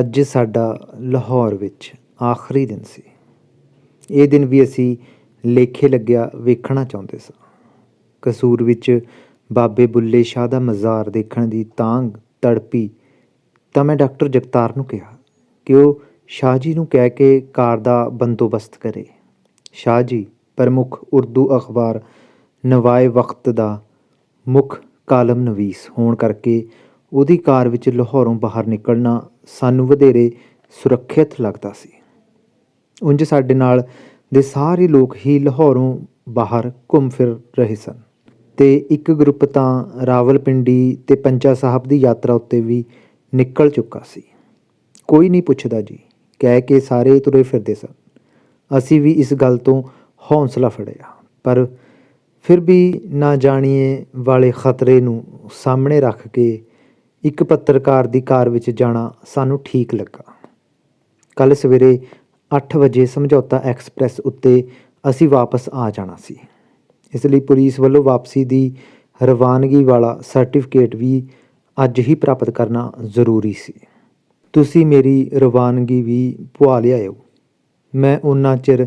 ਅੱਜ ਸਾਡਾ ਲਾਹੌਰ ਵਿੱਚ ਆਖਰੀ ਦਿਨ ਸੀ। ਇਹ ਦਿਨ ਵੀ ਅਸੀਂ ਲੇਖੇ ਲੱਗਿਆ ਵੇਖਣਾ ਚਾਹੁੰਦੇ ਸਾਂ। ਕਸੂਰ ਵਿੱਚ ਬਾਬੇ ਬੁੱਲੇ ਸ਼ਾਹ ਦਾ ਮਜ਼ਾਰ ਦੇਖਣ ਦੀ ਤਾਂਗ ਤੜਪੀ ਤਾਂ ਮੈਂ ਡਾਕਟਰ ਜਗਤਾਰ ਨੂੰ ਕਿਹਾ ਕਿ ਉਹ ਸ਼ਾਹ ਜੀ ਨੂੰ ਕਹਿ ਕੇ ਕਾਰ ਦਾ ਬੰਦੋਬਸਤ ਕਰੇ। ਸ਼ਾਹ ਜੀ, ਪ੍ਰਮੁੱਖ ਉਰਦੂ ਅਖਬਾਰ ਨਵਾਏ ਵਕਤ ਦਾ ਮੁੱਖ ਕਾਲਮ ਨਵੀਸ ਹੋਣ ਕਰਕੇ ਉਹਦੀ ਕਾਰ ਵਿੱਚ ਲਾਹੌਰੋਂ ਬਾਹਰ ਨਿਕਲਣਾ ਸਾਨੂੰ ਵਧੇਰੇ ਸੁਰੱਖਿਅਤ ਲੱਗਦਾ ਸੀ। ਉਂਝ ਸਾਡੇ ਨਾਲ ਦੇ ਸਾਰੇ ਲੋਕ ਹੀ ਲਾਹੌਰੋਂ ਬਾਹਰ ਘੁੰਮ ਫਿਰ ਰਹੇ ਸਨ ਤੇ ਇੱਕ ਗਰੁੱਪ ਤਾਂ ਰਾਵਲਪਿੰਡੀ ਤੇ ਪੰਜਾ ਸਾਹਿਬ ਦੀ ਯਾਤਰਾ ਉੱਤੇ ਵੀ ਨਿਕਲ ਚੁੱਕਾ ਸੀ। ਕੋਈ ਨਹੀਂ ਪੁੱਛਦਾ ਜੀ, ਕਹਿ ਕੇ ਸਾਰੇ ਤੁਰੇ ਫਿਰਦੇ ਸਨ। ਅਸੀਂ ਵੀ ਇਸ ਗੱਲ ਤੋਂ ਹੌਂਸਲਾ ਫੜਿਆ, ਪਰ ਫਿਰ ਵੀ ਨਾ ਜਾਣੀਏ ਵਾਲੇ ਖਤਰੇ ਨੂੰ ਸਾਹਮਣੇ ਰੱਖ ਕੇ ਇੱਕ ਪੱਤਰਕਾਰ ਦੀ ਕਾਰ ਵਿੱਚ ਜਾਣਾ ਸਾਨੂੰ ਠੀਕ ਲੱਗਾ। ਕੱਲ ਸਵੇਰੇ 8 ਵਜੇ ਸਮਝੌਤਾ ਐਕਸਪ੍ਰੈਸ ਉੱਤੇ ਅਸੀਂ ਵਾਪਸ ਆ ਜਾਣਾ ਸੀ। ਇਸ ਲਈ ਪੁਲਿਸ ਵੱਲੋਂ ਵਾਪਸੀ ਦੀ ਰਵਾਨਗੀ ਵਾਲਾ ਸਰਟੀਫਿਕੇਟ ਵੀ ਅੱਜ ਹੀ ਪ੍ਰਾਪਤ ਕਰਨਾ ਜ਼ਰੂਰੀ ਸੀ। ਤੁਸੀਂ ਮੇਰੀ ਰਵਾਨਗੀ ਵੀ ਪੁਆ ਲਿਆਇਓ। ਮੈਂ ਉਹਨਾਂ ਚਿਰ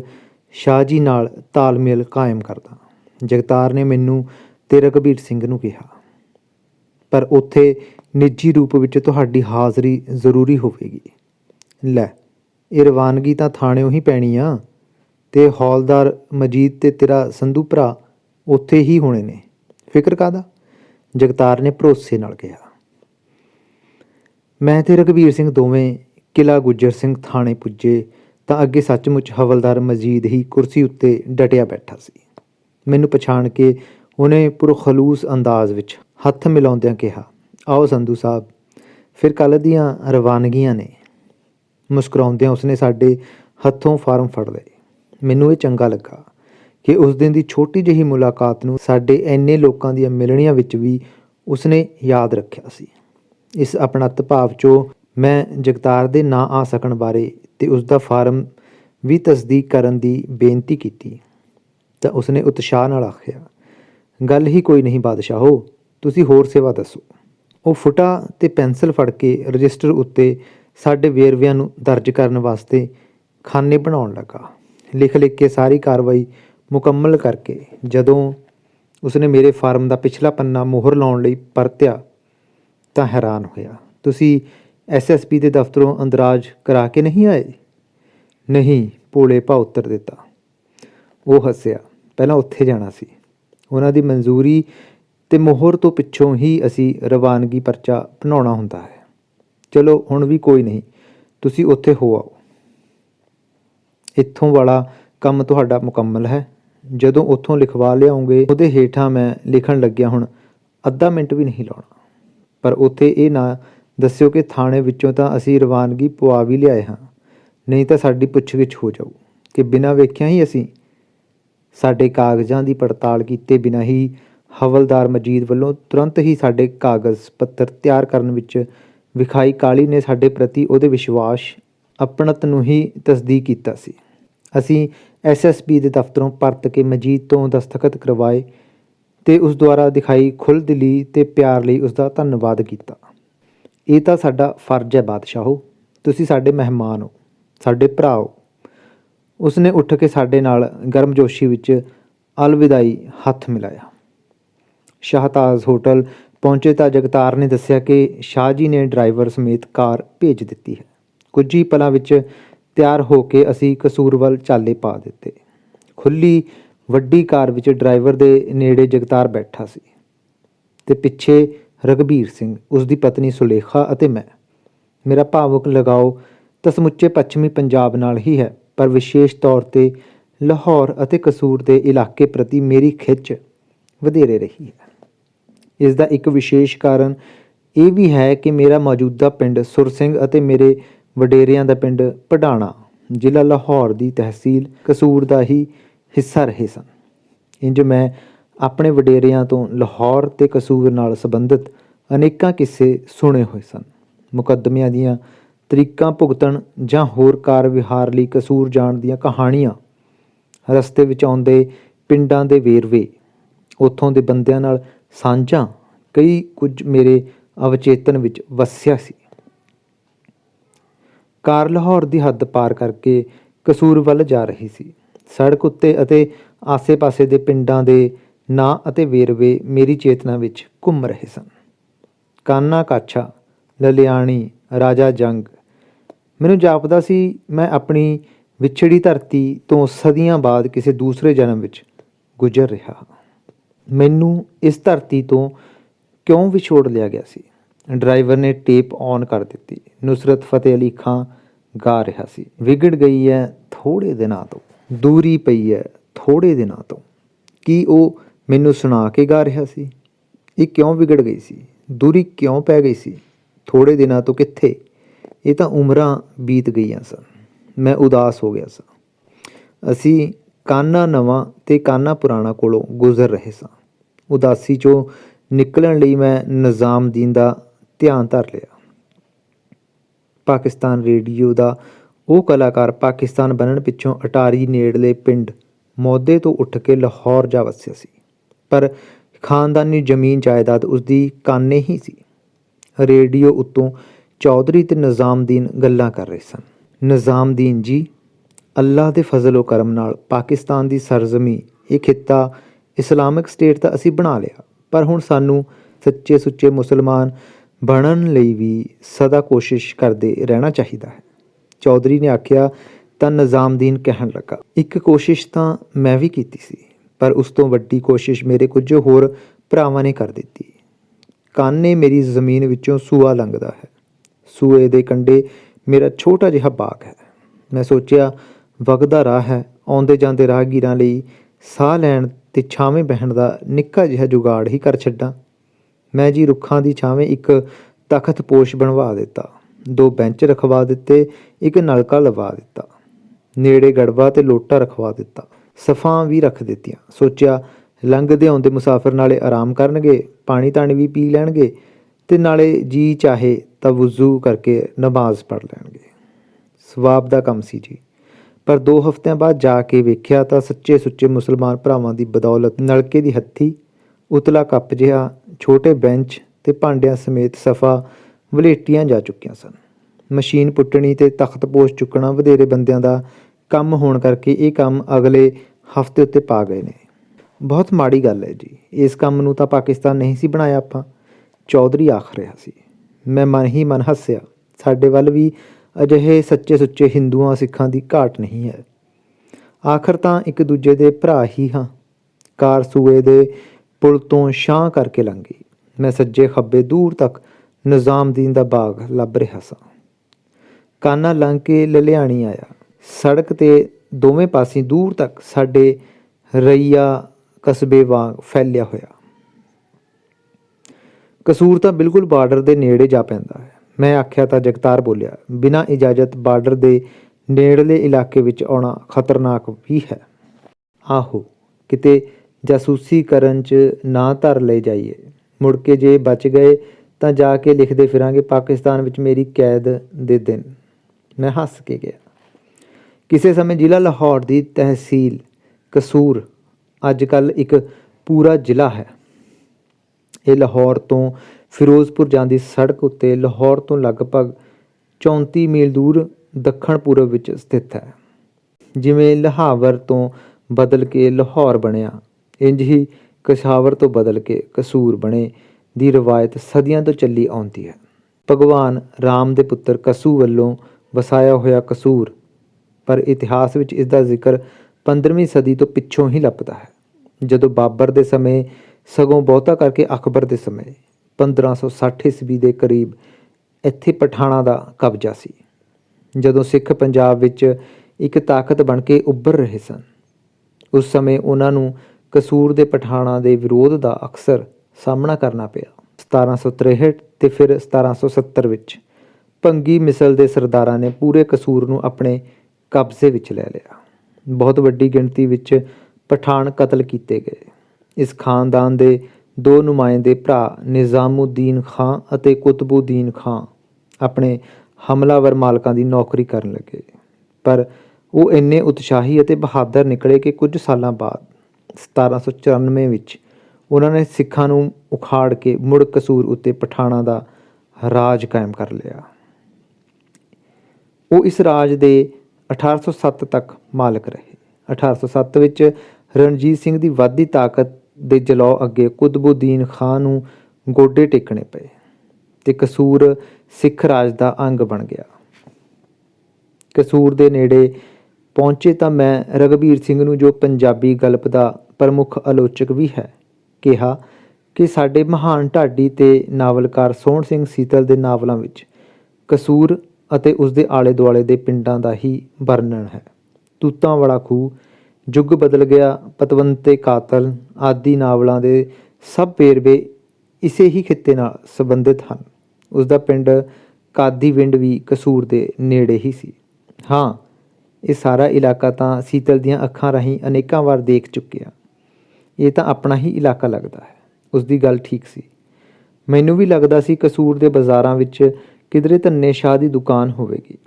ਸ਼ਾਹ ਜੀ ਨਾਲ ਤਾਲਮੇਲ ਕਾਇਮ ਕਰਦਾ। ਜਗਤਾਰ ਨੇ ਮੈਨੂੰ ਤੇ ਰਘਬੀਰ ਸਿੰਘ ਨੂੰ ਕਿਹਾ। ਪਰ ਉੱਥੇ ਨਿੱਜੀ ਰੂਪ ਵਿੱਚ ਤੁਹਾਡੀ ਹਾਜ਼ਰੀ ਜ਼ਰੂਰੀ ਹੋਵੇਗੀ। ਲੈ, ਇਹ ਰਵਾਨਗੀ ਤਾਂ ਥਾਣਿਓਂ ਹੀ ਪੈਣੀ ਆ, ਤੇ ਹੌਲਦਾਰ ਮਜੀਦ ਤੇ ਤੇਰਾ ਸੰਧੂ ਭਰਾ ਉੱਥੇ ਹੀ ਹੋਣੇ ਨੇ। ਫਿਕਰ ਕਾਦਾ ਜਗਤਾਰ ਨੇ ਭਰੋਸੇ ਨਾਲ ਕਿਹਾ। ਮੈਂ ਤੇ ਰਘਬੀਰ ਸਿੰਘ ਦੋਵੇਂ ਕਿਲਾ ਗੁੱਜਰ ਸਿੰਘ ਥਾਣੇ ਪੁੱਜੇ, ਤਾਂ ਅੱਗੇ ਸੱਚਮੁੱਚ ਹਵਲਦਾਰ ਮਜੀਦ ਹੀ ਕੁਰਸੀ ਉੱਤੇ ਡਟਿਆ ਬੈਠਾ ਸੀ। ਮੈਨੂੰ ਪਛਾਣ ਕੇ ਉਹਨੇ ਪੁਰਖਲੂਸ ਅੰਦਾਜ਼ ਵਿੱਚ ਹੱਥ ਮਿਲਾਉਂਦਿਆਂ ਕਿਹਾ ਆਓ ਸੰਧੂ ਸਾਹਿਬ, ਫਿਰ ਕੱਲ ਦੀਆਂ ਰਵਾਨਗੀਆਂ ਨੇ। ਮੁਸਕਰਾਉਂਦਿਆਂ ਉਸਨੇ ਸਾਡੇ ਹੱਥੋਂ ਫਾਰਮ ਫੜ ਲਏ। ਮੈਨੂੰ ਇਹ ਚੰਗਾ ਲੱਗਾ ਕਿ ਉਸ ਦਿਨ ਦੀ ਛੋਟੀ ਜਿਹੀ ਮੁਲਾਕਾਤ ਨੂੰ ਸਾਡੇ ਐਨੇ ਲੋਕਾਂ ਦੀਆਂ ਮਿਲਣੀਆਂ ਵਿੱਚ ਵੀ ਉਸਨੇ ਯਾਦ ਰੱਖਿਆ ਸੀ। ਇਸ ਆਪਣਾ ਭਾਵ 'ਚੋਂ ਮੈਂ ਜਗਤਾਰ ਦੇ ਨਾਂ ਆ ਸਕਣ ਬਾਰੇ ਤੇ ਉਸ ਦਾ ਫਾਰਮ ਵੀ ਤਸਦੀਕ ਕਰਨ ਦੀ ਬੇਨਤੀ ਕੀਤੀ, ਤਾਂ ਉਸਨੇ ਉਤਸ਼ਾਹ ਨਾਲ ਆਖਿਆ, ਗੱਲ ਹੀ ਕੋਈ ਨਹੀਂ ਬਾਦਸ਼ਾਹੋ, ਤੁਸੀਂ ਹੋਰ ਸੇਵਾ ਦੱਸੋ। ਉਹ ਫੁੱਟਾ ਤੇ ਪੈਨਸਲ ਫੜ ਕੇ ਰਜਿਸਟਰ ਉੱਤੇ ਸਾਡੇ ਵੇਰਵਿਆਂ ਨੂੰ ਦਰਜ ਕਰਨ ਵਾਸਤੇ ਖਾਨੇ ਬਣਾਉਣ ਲੱਗਾ। ਲਿਖ ਲਿਖ ਕੇ ਸਾਰੀ ਕਾਰਵਾਈ ਮੁਕੰਮਲ ਕਰਕੇ ਜਦੋਂ ਉਸਨੇ ਮੇਰੇ ਫਾਰਮ ਦਾ ਪਿਛਲਾ ਪੰਨਾ ਮੋਹਰ ਲਾਉਣ ਲਈ ਪਰਤਿਆ ਤਾਂ ਹੈਰਾਨ ਹੋਇਆ। ਤੁਸੀਂ ਐਸਐਸਪੀ ਦੇ ਦਫ਼ਤਰੋਂ ਅੰਦਰਾਜ ਕਰਾ ਕੇ ਨਹੀਂ ਆਏ? ਨਹੀਂ, ਭੋਲੇ ਭਾ ਉੱਤਰ ਦਿੱਤਾ। ਉਹ ਹੱਸਿਆ। ਪਹਿਲਾਂ ਉੱਥੇ ਜਾਣਾ ਸੀ। ਉਹਨਾਂ ਦੀ ਮਨਜ਼ੂਰੀ ਤੇ ਮੋਹਰ ਤੋਂ ਪਿੱਛੋਂ ਹੀ ਅਸੀਂ ਰਵਾਨਗੀ ਪਰਚਾ ਬਣਾਉਣਾ ਹੁੰਦਾ ਹੈ। ਚਲੋ, ਹੁਣ ਵੀ ਕੋਈ ਨਹੀਂ। ਤੁਸੀਂ ਉੱਥੇ ਹੋ ਆਓ। ਇੱਥੋਂ ਵਾਲਾ ਕੰਮ ਤੁਹਾਡਾ ਮੁਕੰਮਲ ਹੈ। ਜਦੋਂ ਉੱਥੋਂ ਲਿਖਵਾ ਲਿਆਉਂਗੇ, ਉਹਦੇ ਹੇਠਾਂ ਮੈਂ ਲਿਖਣ ਲੱਗਿਆ ਹੁਣ, ਅੱਧਾ ਮਿੰਟ ਵੀ ਨਹੀਂ ਲਾਉਣਾ। ਪਰ ਉੱਥੇ ਇਹ ਨਾ ਦੱਸਿਓ ਕਿ ਥਾਣੇ ਵਿੱਚੋਂ ਤਾਂ ਅਸੀਂ ਰਵਾਨਗੀ ਪਵਾ ਵੀ ਲਿਆਏ ਹਾਂ। ਨਹੀਂ ਤਾਂ ਸਾਡੀ ਪੁੱਛਗਿੱਛ ਹੋ ਜਾਊ ਕਿ ਬਿਨਾਂ ਵੇਖਿਆ ਹੀ ਅਸੀਂ ਸਾਡੇ ਕਾਗਜ਼ਾਂ ਦੀ ਪੜਤਾਲ ਕੀਤੇ ਬਿਨਾਂ ਹੀ ਹਵਲਦਾਰ ਮਜੀਦ ਵੱਲੋਂ ਤੁਰੰਤ ਹੀ ਸਾਡੇ ਕਾਗਜ਼ ਪੱਤਰ ਤਿਆਰ ਕਰਨ ਵਿੱਚ ਵਿਖਾਈ ਕਾਲੀ ਨੇ ਸਾਡੇ ਪ੍ਰਤੀ ਉਹਦੇ ਵਿਸ਼ਵਾਸ ਅਪਣਤ ਨੂੰ ਹੀ ਤਸਦੀਕ ਕੀਤਾ ਸੀ। ਅਸੀਂ ਐਸਐਸਪੀ ਦੇ ਦਫ਼ਤਰੋਂ ਪਰਤ ਕੇ ਮਜੀਦ ਤੋਂ ਦਸਤਖਤ ਕਰਵਾਏ ਤੇ ਉਸ ਦੁਆਰਾ ਦਿਖਾਈ ਖੁੱਲ੍ਹਦਿਲੀ ਤੇ ਪਿਆਰ ਲਈ ਉਸ ਦਾ ਧੰਨਵਾਦ ਕੀਤਾ। ਇਹ ਤਾਂ ਸਾਡਾ ਫਰਜ਼ ਹੈ ਬਾਦਸ਼ਾਹੋ, ਤੁਸੀਂ ਸਾਡੇ ਮਹਿਮਾਨ ਹੋ, ਸਾਡੇ ਭਰਾ ਹੋ। ਉਸਨੇ ਉੱਠ ਕੇ ਸਾਡੇ ਨਾਲ ਗਰਮਜੋਸ਼ੀ ਵਿੱਚ ਅਲਵਿਦਾਈ ਹੱਥ ਮਿਲਾਇਆ। ਸ਼ਾਹਤਾਜ਼ ਹੋਟਲ ਪਹੁੰਚੇ ਤਾਂ ਜਗਤਾਰ ਨੇ ਦੱਸਿਆ ਕਿ ਸ਼ਾਹ ਜੀ ਨੇ ਡਰਾਈਵਰ ਸਮੇਤ ਕਾਰ ਭੇਜ ਦਿੱਤੀ ਹੈ। ਕੁਝ ਹੀ ਪਲਾਂ ਵਿੱਚ ਤਿਆਰ ਹੋ ਕੇ ਅਸੀਂ ਕਸੂਰ ਵੱਲ ਚਾਲੇ ਪਾ ਦਿੱਤੇ। ਖੁੱਲੀ ਵੱਡੀ ਕਾਰ ਵਿੱਚ ਡਰਾਈਵਰ ਦੇ ਨੇੜੇ ਜਗਤਾਰ ਬੈਠਾ ਸੀ ਤੇ ਪਿੱਛੇ ਰਗਬੀਰ ਸਿੰਘ ਉਸ ਦੀ ਪਤਨੀ ਸੁਲੇਖਾ ਅਤੇ ਮੈਂ। ਮੇਰਾ ਭਾਵੁਕ ਲਗਾਓ ਤਾਂ ਸਮੁੱਚੇ ਪੱਛਮੀ ਪੰਜਾਬ ਨਾਲ ਹੀ ਹੈ, ਪਰ ਵਿਸ਼ੇਸ਼ ਤੌਰ ਤੇ ਲਾਹੌਰ ਅਤੇ ਕਸੂਰ ਦੇ ਇਲਾਕੇ ਪ੍ਰਤੀ ਮੇਰੀ ਖਿੱਚ ਵਧੇਰੇ ਰਹੀ ਹੈ। ਇਸ ਦਾ ਇੱਕ ਵਿਸ਼ੇਸ਼ ਕਾਰਨ ਇਹ ਵੀ ਹੈ ਕਿ ਮੇਰਾ ਮੌਜੂਦਾ ਪਿੰਡ ਸੁਰਸਿੰਘ ਅਤੇ ਮੇਰੇ ਵਡੇਰਿਆਂ ਦਾ ਪਿੰਡ ਪਢਾਣਾ ਜ਼ਿਲ੍ਹਾ ਲਾਹੌਰ ਦੀ ਤਹਿਸੀਲ ਕਸੂਰ ਦਾ ਹੀ ਹਿੱਸਾ ਰਹੇ ਸਨ। ਇੰਜ ਮੈਂ ਆਪਣੇ ਵਡੇਰਿਆਂ ਤੋਂ ਲਾਹੌਰ ਤੇ ਕਸੂਰ ਨਾਲ ਸੰਬੰਧਿਤ ਅਨੇਕਾਂ ਕਿੱਸੇ ਸੁਣੇ ਹੋਏ ਸਨ। ਮੁਕੱਦਮਿਆਂ ਦੀਆਂ ਤਰੀਕਾਂ ਭੁਗਤਣ ਜਾਂ ਹੋਰ ਕਾਰ ਵਿਹਾਰ ਲਈ ਕਸੂਰ ਜਾਣ ਦੀਆਂ ਕਹਾਣੀਆਂ ਰਸਤੇ ਵਿੱਚ ਆਉਂਦੇ ਪਿੰਡਾਂ ਦੇ ਵੇਰਵੇ, ਉੱਥੋਂ ਦੇ ਬੰਦਿਆਂ ਨਾਲ ਸਾਂਝਾਂ, ਕਈ ਕੁਝ ਮੇਰੇ ਅਵਚੇਤਨ ਵਿੱਚ ਵਸਿਆ ਸੀ। ਕਾਰ ਲਾਹੌਰ ਦੀ ਹੱਦ ਪਾਰ ਕਰਕੇ ਕਸੂਰ ਵੱਲ ਜਾ ਰਹੀ ਸੀ। ਸੜਕ ਉੱਤੇ ਅਤੇ ਆਸੇ-ਪਾਸੇ ਦੇ ਪਿੰਡਾਂ ਦੇ ਨਾਂ ਅਤੇ ਵੇਰਵੇ ਮੇਰੀ ਚੇਤਨਾ ਵਿੱਚ ਘੁੰਮ ਰਹੇ ਸਨ। ਕਾਨਾ ਕਾਛਾ ਲਲਿਆਣੀ, ਰਾਜਾ ਜੰਗ। ਮੈਨੂੰ ਜਾਪਦਾ ਸੀ, ਮੈਂ ਆਪਣੀ ਵਿਛੜੀ ਧਰਤੀ ਤੋਂ ਸਦੀਆਂ ਬਾਅਦ ਕਿਸੇ ਦੂਸਰੇ ਜਨਮ ਵਿੱਚ ਗੁਜ਼ਰ ਰਿਹਾ ਹਾਂ। ਮੈਨੂੰ ਇਸ ਧਰਤੀ ਤੋਂ ਕਿਉਂ ਵਿਛੋੜ ਲਿਆ ਗਿਆ ਸੀ? ਡਰਾਈਵਰ ਨੇ ਟੇਪ ਔਨ ਕਰ ਦਿੱਤੀ। ਨੁਸਰਤ ਫਤਿਹ ਅਲੀ ਖਾਂ ਗਾ ਰਿਹਾ ਸੀ। ਵਿਗੜ ਗਈ ਹੈ ਥੋੜੇ ਦਿਨਾਂ ਤੋਂ। ਦੂਰੀ ਪਈ ਹੈ ਥੋੜੇ ਦਿਨਾਂ ਤੋਂ। ਕੀ ਉਹ ਮੈਨੂੰ ਸੁਣਾ ਕੇ ਗਾ ਰਿਹਾ ਸੀ? ਇਹ ਕਿਉਂ ਵਿਗੜ ਗਈ ਸੀ? ਦੂਰੀ ਕਿਉਂ ਪੈ ਗਈ ਸੀ? ਥੋੜੇ ਦਿਨਾਂ ਤੋਂ ਕਿੱਥੇ? ਇਹ ਤਾਂ ਉਮਰਾਂ ਬੀਤ ਗਈਆਂ ਸਨ। ਮੈਂ ਉਦਾਸ ਹੋ ਗਿਆ ਸਾਂ। ਅਸੀਂ ਕਾਨਾ ਨਵਾਂ ਤੇ ਕਾਨਾ ਪੁਰਾਣਾ ਕੋਲੋਂ ਗੁਜ਼ਰ ਰਹੇ ਸਾਂ। ਉਦਾਸੀ ਚੋਂ ਨਿਕਲਣ ਲਈ ਮੈਂ ਨਿਜ਼ਾਮਦੀਨ ਦਾ ਧਿਆਨ ਧਰ ਲਿਆ। ਪਾਕਿਸਤਾਨ ਰੇਡੀਓ ਦਾ ਉਹ ਕਲਾਕਾਰ ਪਾਕਿਸਤਾਨ ਬਣਨ ਪਿੱਛੋਂ ਅਟਾਰੀ ਨੇੜਲੇ ਪਿੰਡ ਮੋਦੇ ਤੋਂ ਉੱਠ ਕੇ ਲਾਹੌਰ ਜਾ ਵਸਿਆ ਸੀ। ਪਰ ਖਾਨਦਾਨੀ ਜ਼ਮੀਨ ਜਾਇਦਾਦ ਉਸਦੀ ਕਾਨੇ ਹੀ ਸੀ। ਰੇਡੀਓ ਉੱਤੋਂ ਚੌਧਰੀ ਤੇ ਨਿਜ਼ਾਮਦੀਨ ਗੱਲਾਂ ਕਰ ਰਹੇ ਸਨ। ਨਿਜ਼ਾਮਦੀਨ ਜੀ, ਅੱਲਾਹ ਦੇ ਫਜ਼ਲ ਕਰਮ ਨਾਲ ਪਾਕਿਸਤਾਨ ਦੀ ਸਰਜ਼ਮੀ, ਇਹ ਖਿੱਤਾ ਇਸਲਾਮਿਕ ਸਟੇਟ ਤਾਂ ਅਸੀਂ ਬਣਾ ਲਿਆ, ਪਰ ਹੁਣ ਸਾਨੂੰ ਸੱਚੇ ਸੁੱਚੇ ਮੁਸਲਮਾਨ ਬਣਨ ਲਈ ਵੀ ਸਦਾ ਕੋਸ਼ਿਸ਼ ਕਰਦੇ ਰਹਿਣਾ ਚਾਹੀਦਾ ਹੈ। ਚੌਧਰੀ ਨੇ ਆਖਿਆ, ਤਾਂ ਨਿਜ਼ਾਮਦੀਨ ਕਹਿਣ ਲੱਗਾ। ਇੱਕ ਕੋਸ਼ਿਸ਼ ਤਾਂ ਮੈਂ ਵੀ ਕੀਤੀ ਸੀ, ਪਰ ਉਸ ਤੋਂ ਵੱਡੀ ਕੋਸ਼ਿਸ਼ ਮੇਰੇ ਕੁਝ ਹੋਰ ਭਰਾਵਾਂ ਨੇ ਕਰ ਦਿੱਤੀ। ਕਾਨੇ ਮੇਰੀ ਜ਼ਮੀਨ ਵਿੱਚੋਂ ਸੂਆ ਲੰਘਦਾ ਹੈ। ਸੂਏ ਦੇ ਕੰਢੇ ਮੇਰਾ ਛੋਟਾ ਜਿਹਾ ਬਾਗ ਹੈ। ਮੈਂ ਸੋਚਿਆ, ਵਗਦਾ ਰਾਹ ਹੈ, ਆਉਂਦੇ ਜਾਂਦੇ ਰਾਹਗੀਰਾਂ ਲਈ ਸਾਹ ਲੈਣ ਤੇ ਛਾਵੇਂ ਬਹਿਣ ਦਾ ਨਿੱਕਾ ਜਿਹਾ ਜੁਗਾੜ ਹੀ ਕਰ ਛੱਡਾਂ। ਮੈਂ ਜੀ ਰੁੱਖਾਂ ਦੀ ਛਾਵੇਂ ਇੱਕ ਤਖਤ ਪੋਸ਼ ਬਣਵਾ ਦਿੱਤਾ। ਦੋ ਬੈਂਚ ਰਖਵਾ ਦਿੱਤੇ, ਇੱਕ ਨਲਕਾ ਲਵਾ ਦਿੱਤਾ। ਨੇੜੇ ਗੜਵਾ ਤੇ ਲੋਟਾ ਰਖਵਾ ਦਿੱਤਾ। ਸਫਾਂ ਵੀ ਰੱਖ ਦਿੱਤੀਆਂ। ਸੋਚਿਆ, ਲੰਘਦੇ ਆਉਂਦੇ ਮੁਸਾਫਰ ਨਾਲੇ ਆਰਾਮ ਕਰਨਗੇ, ਪਾਣੀ ਤਾਣੀ ਵੀ ਪੀ ਲੈਣਗੇ ਤੇ ਨਾਲੇ ਜੀ ਚਾਹੇ ਤਾਂ ਵੁਜ਼ੂ ਕਰਕੇ ਨਮਾਜ਼ ਪੜ੍ਹ ਲੈਣਗੇ। ਸਵਾਬ ਦਾ ਕੰਮ ਸੀ ਜੀ। ਪਰ 2 ਹਫ਼ਤਿਆਂ ਬਾਅਦ ਜਾ ਕੇ ਵੇਖਿਆ ਤਾਂ ਸੱਚੇ ਸੁੱਚੇ ਮੁਸਲਮਾਨ ਭਰਾਵਾਂ ਦੀ ਬਦੌਲਤ ਨਲਕੇ ਦੀ ਹੱਥੀ ਉਤਲਾ ਕੱਪ ਜਿਹਾ, ਛੋਟੇ ਬੈਂਚ ਤੇ ਭਾਂਡਿਆਂ ਸਮੇਤ ਸਫਾ ਵਲੇਟੀਆਂ ਜਾ ਚੁੱਕੀਆਂ ਸਨ। ਮਸ਼ੀਨ ਪੁੱਟਣੀ ਤੇ ਤਖਤ ਪੋਸ਼ ਚੁੱਕਣਾ ਵਧੇਰੇ ਬੰਦਿਆਂ ਦਾ ਕੰਮ ਹੋਣ ਕਰਕੇ ਇਹ ਕੰਮ ਅਗਲੇ ਹਫ਼ਤੇ ਉੱਤੇ ਪਾ ਗਏ ਨੇ। ਬਹੁਤ ਮਾੜੀ ਗੱਲ ਹੈ ਜੀ। ਇਸ ਕੰਮ ਨੂੰ ਤਾਂ ਪਾਕਿਸਤਾਨ ਨਹੀਂ ਸੀ ਬਣਾਇਆ ਆਪਾਂ। ਚੌਧਰੀ ਆਖ ਰਿਹਾ ਸੀ। ਮੈਂ ਮਨ ਹੀ ਮਨ ਹੱਸਿਆ। ਸਾਡੇ ਵੱਲ ਵੀ ਅਜਿਹੇ ਸੱਚੇ ਸੁੱਚੇ ਹਿੰਦੂਆਂ ਸਿੱਖਾਂ ਦੀ ਘਾਟ ਨਹੀਂ ਹੈ। ਆਖਰ ਤਾਂ ਇੱਕ ਦੂਜੇ ਦੇ ਭਰਾ ਹੀ ਹਾਂ। ਕਾਰ ਸੂਏ ਦੇ ਪੁਲ ਤੋਂ ਛਾਂ ਕਰਕੇ ਲੰਘੀ। ਮੈਂ ਸੱਜੇ ਖੱਬੇ ਦੂਰ ਤੱਕ ਨਿਜ਼ਾਮਦੀਨ ਦਾ ਬਾਗ ਲੱਭ ਰਿਹਾ ਸਾਂ। ਕਾਨਾ ਲੰਘ ਕੇ ਲਲਿਆਣੀ ਆਇਆ। ਸੜਕ ਤੇ ਦੋਵੇਂ ਪਾਸੇ ਦੂਰ ਤੱਕ ਸਾਡੇ ਰਈਆ ਕਸਬੇ ਵਾਂਗ ਫੈਲਿਆ ਹੋਇਆ। ਕਸੂਰ ਤਾਂ ਬਿਲਕੁਲ ਬਾਰਡਰ ਦੇ ਨੇੜੇ ਜਾ ਪੈਂਦਾ ਹੈ। ਮੈਂ ਆਖਿਆ ਤਾਂ ਜਗਤਾਰ ਬੋਲਿਆ, ਬਿਨਾਂ ਇਜਾਜ਼ਤ ਬਾਰਡਰ ਦੇ ਨੇੜਲੇ ਇਲਾਕੇ ਵਿੱਚ ਆਉਣਾ ਖਤਰਨਾਕ ਵੀ ਹੈ। ਆਹੋ, ਕਿਤੇ ਜਾਸੂਸੀ ਕਰਨ 'ਚ ਨਾ ਧਰ ਲੈ ਜਾਈਏ। ਮੁੜ ਕੇ ਜੇ ਬਚ ਗਏ ਤਾਂ ਜਾ ਕੇ ਲਿਖਦੇ ਫਿਰਾਂਗੇ, ਪਾਕਿਸਤਾਨ ਵਿੱਚ ਮੇਰੀ ਕੈਦ ਦੇ ਦਿਨ। ਮੈਂ ਹੱਸ ਕੇ ਗਿਆ। ਕਿਸੇ ਸਮੇਂ ਜ਼ਿਲ੍ਹਾ ਲਾਹੌਰ ਦੀ ਤਹਿਸੀਲ ਕਸੂਰ ਅੱਜ ਕੱਲ ਇੱਕ ਪੂਰਾ ਜ਼ਿਲ੍ਹਾ ਹੈ। ਇਹ ਲਾਹੌਰ ਤੋਂ ਫਿਰੋਜ਼ਪੁਰ ਜਾਂਦੀ ਸੜਕ ਉੱਤੇ ਲਾਹੌਰ ਤੋਂ ਲਗਭਗ 34 ਮੀਲ ਦੂਰ ਦੱਖਣ ਪੂਰਬ ਵਿੱਚ ਸਥਿਤ ਹੈ। ਜਿਵੇਂ ਲਹਾਵਰ ਤੋਂ ਬਦਲ ਕੇ ਲਾਹੌਰ ਬਣਿਆ, ਇੰਜ ਹੀ ਕਸ਼ਾਵਰ ਤੋਂ ਬਦਲ ਕੇ ਕਸੂਰ ਬਣੇ ਦੀ ਰਵਾਇਤ ਸਦੀਆਂ ਤੋਂ ਚੱਲੀ ਆਉਂਦੀ ਹੈ। ਭਗਵਾਨ ਰਾਮ ਦੇ ਪੁੱਤਰ ਕਸੂ ਵੱਲੋਂ ਵਸਾਇਆ ਹੋਇਆ ਕਸੂਰ, ਪਰ ਇਤਿਹਾਸ ਵਿੱਚ ਇਸ ਦਾ ਜ਼ਿਕਰ 15ਵੀਂ ਸਦੀ ਤੋਂ ਪਿੱਛੋਂ ਹੀ ਲੱਭਦਾ ਹੈ। ਜਦੋਂ ਬਾਬਰ ਦੇ ਸਮੇਂ, ਸਗੋਂ ਬਹੁਤਾ ਕਰਕੇ ਅਕਬਰ ਦੇ ਸਮੇਂ 1560 ਈਸਵੀ ਦੇ ਕਰੀਬ ਇੱਥੇ ਪਠਾਣਾ ਦਾ ਕਬਜ਼ਾ ਸੀ, ਜਦੋਂ ਸਿੱਖ ਪੰਜਾਬ ਵਿੱਚ ਇੱਕ ਤਾਕਤ ਬਣ ਕੇ ਉੱਭਰ ਰਹੇ ਸਨ। ਉਸ ਸਮੇਂ ਉਹਨਾਂ ਨੂੰ ਕਸੂਰ ਦੇ ਪਠਾਣਾ ਦੇ ਵਿਰੋਧ ਦਾ ਅਕਸਰ ਸਾਹਮਣਾ ਕਰਨਾ ਪਿਆ। 1763 ਤੇ ਫਿਰ 1770 ਵਿੱਚ ਭੰਗੀ ਮਿਸਲ ਦੇ ਸਰਦਾਰਾਂ ਨੇ ਪੂਰੇ ਕਸੂਰ ਨੂੰ ਆਪਣੇ ਕਬਜ਼ੇ ਵਿੱਚ ਲੈ ਲਿਆ। ਬਹੁਤ ਵੱਡੀ ਗਿਣਤੀ ਵਿੱਚ ਪਠਾਨ ਕਤਲ ਕੀਤੇ ਗਏ। ਇਸ ਖਾਨਦਾਨ ਦੇ ਦੋ ਨੁਮਾਇੰਦੇ ਭਰਾ ਨਿਜ਼ਾਮੁਦੀਨ ਖਾਂ ਅਤੇ ਕੁਤਬੁਦੀਨ ਖਾਂ ਆਪਣੇ ਹਮਲਾਵਰ ਮਾਲਕਾਂ ਦੀ ਨੌਕਰੀ ਕਰਨ ਲੱਗੇ। ਪਰ ਉਹ ਇੰਨੇ ਉਤਸ਼ਾਹੀ ਅਤੇ ਬਹਾਦਰ ਨਿਕਲੇ ਕਿ ਕੁਝ ਸਾਲਾਂ ਬਾਅਦ 1794 ਵਿੱਚ ਉਹਨਾਂ ਨੇ ਸਿੱਖਾਂ ਨੂੰ ਉਖਾੜ ਕੇ ਮੁੜ ਕਸੂਰ ਉੱਤੇ ਪਠਾਣਾ ਦਾ ਰਾਜ ਕਾਇਮ ਕਰ ਲਿਆ। ਉਹ ਇਸ ਰਾਜ ਦੇ 1807 ਤੱਕ ਮਾਲਕ ਰਹੇ। 1807 ਵਿੱਚ ਰਣਜੀਤ ਸਿੰਘ ਦੀ ਵਾਧੀ ਤਾਕਤ ਦੇ ਜਲੌ ਅੱਗੇ ਕੁਤਬੁਦੀਨ ਖਾਨ ਨੂੰ ਗੋਡੇ ਟੇਕਣੇ ਪਏ ਤੇ ਕਸੂਰ ਸਿੱਖ ਰਾਜ ਦਾ ਅੰਗ ਬਣ ਗਿਆ। ਕਸੂਰ ਦੇ ਨੇੜੇ ਪਹੁੰਚੇ ਤਾਂ ਮੈਂ ਰਗਵੀਰ ਸਿੰਘ ਨੂੰ ਜੋ ਪੰਜਾਬੀ ਗਲਪ ਦਾ ਪ੍ਰਮੁੱਖ ਆਲੋਚਕ ਵੀ ਹੈ, ਕਿਹਾ ਕਿ ਸਾਡੇ ਮਹਾਨ ਢਾਡੀ ਤੇ ਨਾਵਲਕਾਰ ਸੋਹਣ ਸਿੰਘ ਸੀਤਲ ਦੇ ਨਾਵਲਾਂ ਵਿੱਚ ਕਸੂਰ ਅਤੇ ਉਸ ਦੇ ਆਲੇ ਦੁਆਲੇ ਦੇ ਪਿੰਡਾਂ ਦਾ ਹੀ ਵਰਣਨ ਹੈ। ਤੂਤਾਂ ਵਾਲਾ ਖੂਹ ਯੁੱਗ ਬਦਲ ਗਿਆ, ਪਤਵੰਤੇ ਕਾਤਲ ਆਦਿ ਨਾਵਲਾਂ ਦੇ ਸਭ ਵੇਰਵੇ ਇਸੇ ਹੀ ਖਿੱਤੇ ਨਾਲ ਸੰਬੰਧਿਤ ਹਨ। ਉਸ ਦਾ ਪਿੰਡ ਕਾਦੀਵਿੰਡ ਵੀ ਕਸੂਰ ਦੇ ਨੇੜੇ ਹੀ ਸੀ। ਹਾਂ, ਇਹ ਸਾਰਾ ਇਲਾਕਾ ਤਾਂ ਸੀਤਲ ਦੀਆਂ ਅੱਖਾਂ ਰਾਹੀਂ ਅਨੇਕਾਂ ਵਾਰ ਦੇਖ ਚੁੱਕਿਆ। ਇਹ ਤਾਂ ਆਪਣਾ ਹੀ ਇਲਾਕਾ ਲੱਗਦਾ ਹੈ। ਉਸ ਦੀ ਗੱਲ ਠੀਕ ਸੀ। ਮੈਨੂੰ ਵੀ ਲੱਗਦਾ ਸੀ ਕਸੂਰ ਦੇ ਬਾਜ਼ਾਰਾਂ ਵਿੱਚ ਕਿਧਰੇ ਧੰਨੇ ਸ਼ਾਹ ਦੀ ਦੁਕਾਨ ਹੋਵੇਗੀ।